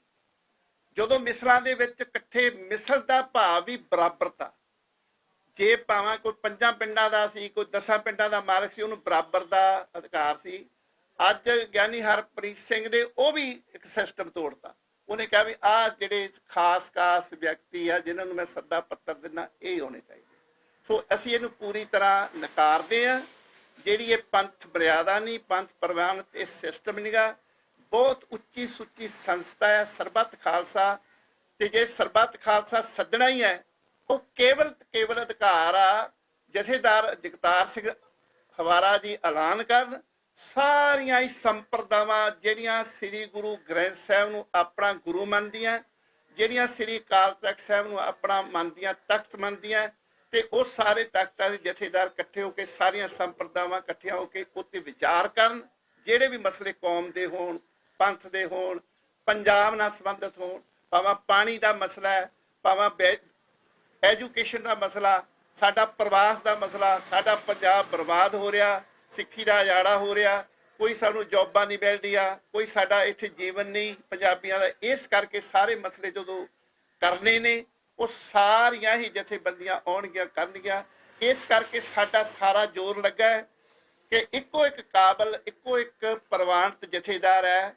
ਜਦੋਂ ਮਿਸਲਾਂ ਦੇ ਵਿੱਚ ਇਕੱਠੇ ਮਿਸਲ ਦਾ ਭਾਵ ਵੀ ਬਰਾਬਰਤਾ ਜੇ ਭਾਵੇਂ ਕੋਈ ਪੰਜਾਂ ਪਿੰਡਾਂ ਦਾ ਸੀ, ਕੋਈ ਦਸਾਂ ਪਿੰਡਾਂ ਦਾ ਮਾਲਕ ਸੀ, ਉਹਨੂੰ ਬਰਾਬਰ ਦਾ ਅਧਿਕਾਰ ਸੀ। ਅੱਜ ਗਿਆਨੀ ਹਰਪ੍ਰੀਤ ਸਿੰਘ ਨੇ ਉਹ ਵੀ ਇੱਕ ਸਿਸਟਮ ਤੋੜਤਾ। ਉਹਨੇ ਕਿਹਾ ਵੀ ਆਹ ਜਿਹੜੇ ਖਾਸ ਖਾਸ ਵਿਅਕਤੀ ਆ, ਜਿਨ੍ਹਾਂ ਨੂੰ ਮੈਂ ਸੱਦਾ ਪੱਤਰ ਦਿੰਦਾ, ਇਹ ਹੋਣੇ ਚਾਹੀਦੇ। ਸੋ ਅਸੀਂ ਇਹਨੂੰ ਪੂਰੀ ਤਰ੍ਹਾਂ ਨਕਾਰਦੇ ਆ ਜਿਹੜੀ ਇਹ ਪੰਥ ਮਰਿਆਦਾ ਨਹੀਂ, ਪੰਥ ਪ੍ਰਵਾਨ ਇਹ ਸਿਸਟਮ ਨਹੀਂਗਾ ਬਹੁਤ ਉੱਚੀ ਸੁੱਚੀ ਸੰਸਥਾ ਹੈ, ਸਰਬੱਤ ਖਾਲਸਾ। ਤੇ ਜੇ ਸਰਬੱਤ ਖਾਲਸਾ ਸੱਦਣਾ ਹੀ ਹੈ ਉਹ ਕੇਵਲ ਕੇਵਲ ਅਧਿਕਾਰ ਆ, ਜਥੇਦਾਰ ਜਗਤਾਰ ਸਿੰਘ ਹਵਾਰਾ ਜੀ ਐਲਾਨ ਕਰਨ, ਸਾਰੀਆਂ ਹੀ ਸੰਪਰਦਾਵਾਂ ਜਿਹੜੀਆਂ ਸ੍ਰੀ ਗੁਰੂ ਗ੍ਰੰਥ ਸਾਹਿਬ ਨੂੰ ਆਪਣਾ ਗੁਰੂ ਮੰਨਦੀਆਂ, ਜਿਹੜੀਆਂ ਸ੍ਰੀ ਅਕਾਲ ਤਖਤ ਸਾਹਿਬ ਨੂੰ ਆਪਣਾ ਮੰਨਦੀਆਂ, ਤਖਤ ਮੰਨਦੀਆਂ, ਤੇ ਉਹ ਸਾਰੇ ਤਖਤਾਂ ਦੇ ਜਥੇਦਾਰ ਇਕੱਠੇ ਹੋ ਕੇ, ਸਾਰੀਆਂ ਸੰਪਰਦਾਵਾਂ ਇਕੱਠੀਆਂ ਹੋ ਕੇ ਉੱਤੇ ਵਿਚਾਰ ਕਰਨ, ਜਿਹੜੇ ਵੀ ਮਸਲੇ ਕੌਮ ਦੇ ਹੋਣ, ਪੰਥ ਦੇ ਹੋਣ, ਪੰਜਾਬ ਨਾਲ ਸੰਬੰਧਿਤ ਹੋਣ, ਭਾਵੇਂ ਪਾਣੀ ਦਾ ਮਸਲਾ ਹੈ, ਭਾਵੇਂ ਬੈ- ਐਜੂਕੇਸ਼ਨ ਦਾ ਮਸਲਾ, ਸਾਡਾ ਪ੍ਰਵਾਸ ਦਾ ਮਸਲਾ, ਸਾਡਾ ਪੰਜਾਬ ਬਰਬਾਦ ਹੋ ਰਿਹਾ, ਸਿੱਖੀ ਦਾ ਉਜਾੜਾ ਹੋ ਰਿਹਾ, ਕੋਈ ਸਾਨੂੰ ਜੌਬਾਂ ਨਹੀਂ ਮਿਲ ਰਹੀਆਂ ਕੋਈ ਸਾਡਾ ਇੱਥੇ ਜੀਵਨ ਨਹੀਂ, ਪੰਜਾਬੀਆਂ ਦਾ, ਇਸ ਕਰਕੇ ਸਾਰੇ ਮਸਲੇ ਜਦੋਂ ਕਰਨੇ ਨੇ, ਉਹ ਸਾਰੀਆਂ ਹੀ ਜਥੇਬੰਦੀਆਂ ਆਉਣਗੀਆਂ, ਕਰਨਗੀਆਂ। ਇਸ ਕਰਕੇ ਸਾਡਾ ਸਾਰਾ ਜ਼ੋਰ ਲੱਗਾ ਹੈ ਕਿ ਇੱਕੋ ਇੱਕ ਕਾਬਲ, ਇੱਕੋ ਇੱਕ ਪ੍ਰਵਾਨਿਤ ਜਥੇਦਾਰ ਹੈ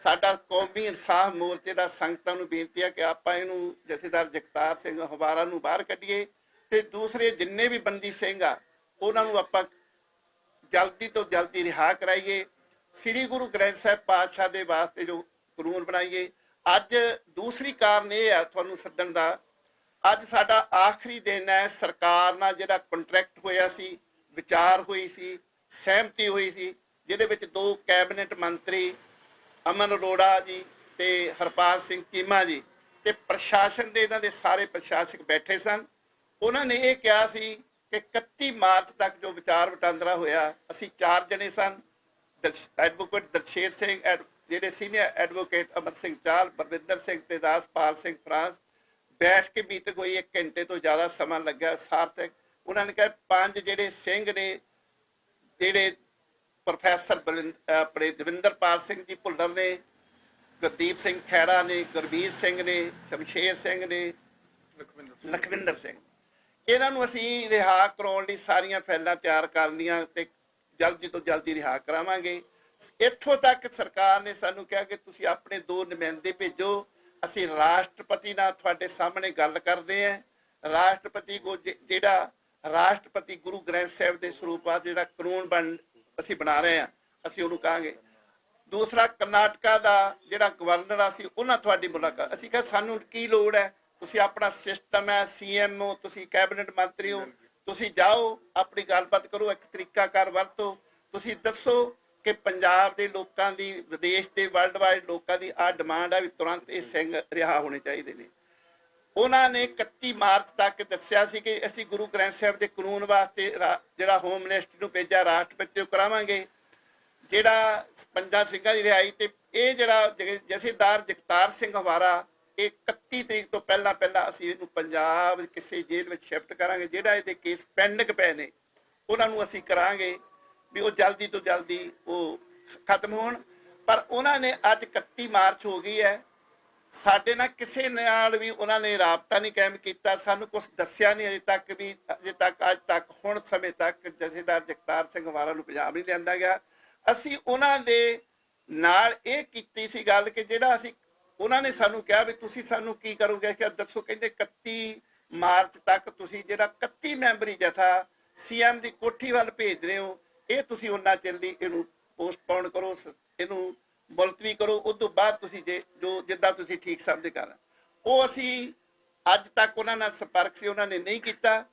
ਸਾਡਾ ਕੌਮੀ ਇਨਸਾਫ ਮੋਰਚੇ ਦਾ ਸੰਗਤਾਂ ਨੂੰ ਬੇਨਤੀ ਹੈ ਕਿ ਆਪਾਂ ਇਹਨੂੰ ਜਥੇਦਾਰ ਜਗਤਾਰ ਸਿੰਘ ਹਵਾਰਾ ਨੂੰ ਬਾਹਰ ਕੱਢੀਏ ਤੇ ਦੂਸਰੇ ਜਿੰਨੇ ਵੀ ਬੰਦੀ ਸਿੰਘ ਆ, ਉਹਨਾਂ ਨੂੰ ਆਪਾਂ ਜਲਦੀ ਤੋਂ ਜਲਦੀ ਰਿਹਾ ਕਰਾਈਏ। ਸ੍ਰੀ ਗੁਰੂ ਗ੍ਰੰਥ ਸਾਹਿਬ ਪਾਤਸ਼ਾਹ ਦੇ ਵਾਸਤੇ ਜੋ ਕਾਨੂੰਨ ਬਣਾਈਏ। ਅੱਜ ਦੂਸਰੀ ਕਾਰਨ ਇਹ ਹੈ ਤੁਹਾਨੂੰ ਸੱਦਣ ਦਾ, ਅੱਜ ਸਾਡਾ ਆਖਰੀ ਦਿਨ ਹੈ, ਸਰਕਾਰ ਨਾਲ ਜਿਹੜਾ ਕੰਟਰੈਕਟ ਹੋਇਆ ਸੀ, ਵਿਚਾਰ ਹੋਈ ਸੀ, ਸਹਿਮਤੀ ਹੋਈ ਸੀ, ਜਿਹਦੇ ਵਿੱਚ ਦੋ ਕੈਬਨਿਟ ਮੰਤਰੀ ਅਮਨ ਅਰੋੜਾ ਜੀ ਤੇ ਹਰਪਾਲ ਸਿੰਘ ਚੀਮਾ ਜੀ ਤੇ ਪ੍ਰਸ਼ਾਸਨ ਦੇ ਇਹਨਾਂ ਦੇ ਸਾਰੇ ਪ੍ਰਸ਼ਾਸਕ ਬੈਠੇ ਸਨ। ਉਹਨਾਂ ਨੇ ਇਹ ਕਿਹਾ ਸੀ ਕਿ 31 ਮਾਰਚ ਤੱਕ ਜੋ ਵਿਚਾਰ ਵਟਾਂਦਰਾ ਹੋਇਆ, ਅਸੀਂ ਚਾਰ ਜਣੇ ਸਨ। ਐਡਵੋਕੇਟ ਦਰਸ਼ੇਰ ਸਿੰਘ, ਐਡ- ਜਿਹੜੇ ਸੀਨੀਅਰ ਐਡਵੋਕੇਟ ਅਮਰ ਸਿੰਘ ਚਾਲ ਬਰਵਿੰਦਰ ਸਿੰਘ ਤੇ ਦਾਸਪਾਲ ਸਿੰਘ ਫਰਾਂਸ, ਬੈਠ ਕੇ ਮੀਟਿੰਗ ਹੋਈ 1 ਘੰਟੇ ਤੋਂ ਜ਼ਿਆਦਾ ਸਮਾਂ ਲੱਗਾ ਸਾਰਥਕ। ਉਹਨਾਂ ਨੇ ਕਿਹਾ, ਪੰਜ ਜਿਹੜੇ ਸਿੰਘ ਨੇ, ਜਿਹੜੇ ਪ੍ਰੋਫੈਸਰ ਬਲਵਿੰਦ- ਅਹ ਆਪਣੇ ਦਵਿੰਦਰਪਾਲ ਸਿੰਘ ਜੀ ਭੁੱਲਰ ਨੇ, ਗੁਰਦੀਪ ਸਿੰਘ ਖੈਰਾ ਨੇ, ਗੁਰਬੀਰ ਸਿੰਘ ਨੇ, ਸ਼ਮਸ਼ੇਰ ਸਿੰਘ ਨੇ, ਲਖਵਿੰਦਰ ਸਿੰਘ। ਇਹਨਾਂ ਨੂੰ ਅਸੀਂ ਰਿਹਾ ਕਰਾਉਣ ਲਈ ਸਾਰੀਆਂ ਫਾਈਲਾਂ ਤਿਆਰ ਕਰ ਲਈਆਂ ਤੇ ਜਲਦੀ ਤੋਂ ਜਲਦੀ ਰਿਹਾ ਕਰਾਵਾਂਗੇ। ਇੱਥੋਂ ਤੱਕ ਸਰਕਾਰ ਨੇ ਸਾਨੂੰ ਕਿਹਾ ਕਿ ਤੁਸੀਂ ਆਪਣੇ ਦੋ ਨੁਮਾਇੰਦੇ ਭੇਜੋ। ਅਸੀਂ ਰਾਸ਼ਟਰਪਤੀ ਨਾਲ ਤੁਹਾਡੇ ਸਾਹਮਣੇ ਗੱਲ ਕਰਦੇ ਆਂ ਰਾਸ਼ਟਰਪਤੀ ਕੋ ਜਿ- ਜਿਹੜਾ ਰਾਸ਼ਟਰਪਤੀ ਗੁਰੂ ਗ੍ਰੰਥ ਸਾਹਿਬ ਦੇ ਸਰੂਪ ਆ ਜਿਹੜਾ ਕਾਨੂੰਨ ਬਣ ਅਸੀਂ ਬਣਾ ਰਹੇ ਹਾਂ, ਅਸੀਂ ਉਹਨੂੰ ਕਹਾਂਗੇ। ਦੂਸਰਾ, ਕਰਨਾਟਕਾ ਦਾ ਜਿਹੜਾ ਗਵਰਨਰ ਆ ਸੀ, ਉਹਨਾਂ ਤੁਹਾਡੀ ਮੁਲਾਕਾਤ। ਅਸੀਂ ਕਿਹਾ, ਸਾਨੂੰ ਕੀ ਲੋੜ ਹੈ? ਤੁਸੀਂ ਆਪਣਾ ਸਿਸਟਮ ਹੈ ਸੀਐਮਓ ਤੁਸੀਂ ਕੈਬਨਿਟ ਮੰਤਰੀ ਹੋ, ਤੁਸੀਂ ਜਾਓ, ਆਪਣੀ ਗੱਲਬਾਤ ਕਰੋ, ਇੱਕ ਤਰੀਕਾਕਾਰ ਵਰਤੋ। ਤੁਸੀਂ ਦੱਸੋ ਕਿ ਪੰਜਾਬ ਦੇ ਲੋਕਾਂ ਦੀ, ਵਿਦੇਸ਼ ਦੇ ਵਰਲਡ ਵਾਈਡ ਲੋਕਾਂ ਦੀ ਆ ਡਿਮਾਂਡ ਹੈ ਵੀ ਤੁਰੰਤ ਇਹ ਸਿੰਘ ਰਿਹਾ ਹੋਣੇ ਚਾਹੀਦੇ ਨੇ। ਉਹਨਾਂ ਨੇ 31 ਮਾਰਚ ਤੱਕ ਦੱਸਿਆ ਸੀ ਕਿ ਅਸੀਂ ਗੁਰੂ ਗ੍ਰੰਥ ਸਾਹਿਬ ਦੇ ਕਾਨੂੰਨ ਵਾਸਤੇ ਰਾ- ਜਿਹੜਾ ਹੋਮ ਮਿਨਿਸਟਰੀ ਨੂੰ ਭੇਜਿਆ, ਰਾਸ਼ਟਰਪਤੀ ਨੂੰ ਕਰਾਵਾਂਗੇ। ਜਿਹੜਾ ਪੰਜਾਂ ਸਿੰਘਾਂ ਦੀ ਰਿਹਾਈ ਤੇ ਇਹ ਜਿਹੜਾ ਜਗ- ਜਥੇਦਾਰ ਜਗਤਾਰ ਸਿੰਘ ਹਵਾਰਾ, ਇਹ 31 ਤਰੀਕ ਤੋਂ ਪਹਿਲਾਂ ਪਹਿਲਾਂ ਅਸੀਂ ਇਹਨੂੰ ਪੰਜਾਬ ਕਿਸੇ ਜੇਲ੍ਹ ਵਿੱਚ ਸ਼ਿਫਟ ਕਰਾਂਗੇ, ਜਿਹੜਾ ਇਹਦੇ ਕੇਸ ਪੈਂਡਿੰਗ ਪਏ ਨੇ, ਉਹਨਾਂ ਨੂੰ ਅਸੀਂ ਕਰਾਂਗੇ ਵੀ ਉਹ ਜਲਦੀ ਤੋਂ ਜਲਦੀ ਉਹ ਖਤਮ ਹੋਣ। ਪਰ ਉਹਨਾਂ ਨੇ ਅੱਜ 31 ਮਾਰਚ ਹੋ ਗਈ ਹੈ ਸਾਡੇ ਨਾਲ ਕਿਸੇ ਨਾਲ ਵੀ ਉਹਨਾਂ ਨੇ ਰਾਬਤਾ ਨਹੀਂ ਕਾਇਮ ਕੀਤਾ, ਸਾਨੂੰ ਕੁਝ ਦੱਸਿਆ ਨਹੀਂ ਅਜੇ ਤੱਕ ਵੀ, ਅਜੇ ਤੱਕ, ਅੱਜ ਤੱਕ, ਹੁਣ ਸਮੇਂ ਤੱਕ ਜਥੇਦਾਰ ਜਗਤਾਰ ਸਿੰਘ ਵਾਰਾ ਨੂੰ ਪੰਜਾਬ ਨਹੀਂ ਲਿਆਂਦਾ ਗਿਆ। ਅਸੀਂ ਉਹਨਾਂ ਦੇ ਨਾਲ ਇਹ ਕੀਤੀ ਸੀ ਗੱਲ ਕਿ ਜਿਹੜਾ ਅਸੀਂ, ਉਹਨਾਂ ਨੇ ਸਾਨੂੰ ਕਿਹਾ ਵੀ ਤੁਸੀਂ ਸਾਨੂੰ ਕੀ ਕਰੋਗੇ? ਕਿ ਦੱਸੋ ਕਹਿੰਦੇ 31 ਮਾਰਚ ਤੱਕ ਤੁਸੀਂ ਜਿਹੜਾ 31 ਮੈਂਬਰੀ ਜਥਾ ਸੀਐਮ ਦੀ ਕੋਠੀ ਵੱਲ ਭੇਜ ਰਹੇ ਹੋ, ਇਹ ਤੁਸੀਂ ਉਹਨਾਂ ਚਿਰ ਲਈ ਇਹਨੂੰ ਪੋਸਟਪੋਨ ਕਰੋ ਇਹਨੂੰ ਮੁਲਤਵੀ ਕਰੋ, ਉਸ ਤੋਂ ਬਾਅਦ ਤੁਸੀਂ ਜੇ ਜੋ ਜਿੱਦਾਂ ਤੁਸੀਂ ਠੀਕ ਸਮਝਦੇ ਕਰ ਉਹ ਅਸੀਂ ਅੱਜ ਤੱਕ ਉਹਨਾਂ ਨਾਲ ਸੰਪਰਕ ਸੀ, ਉਹਨਾਂ ਨੇ ਨਹੀਂ ਕੀਤਾ।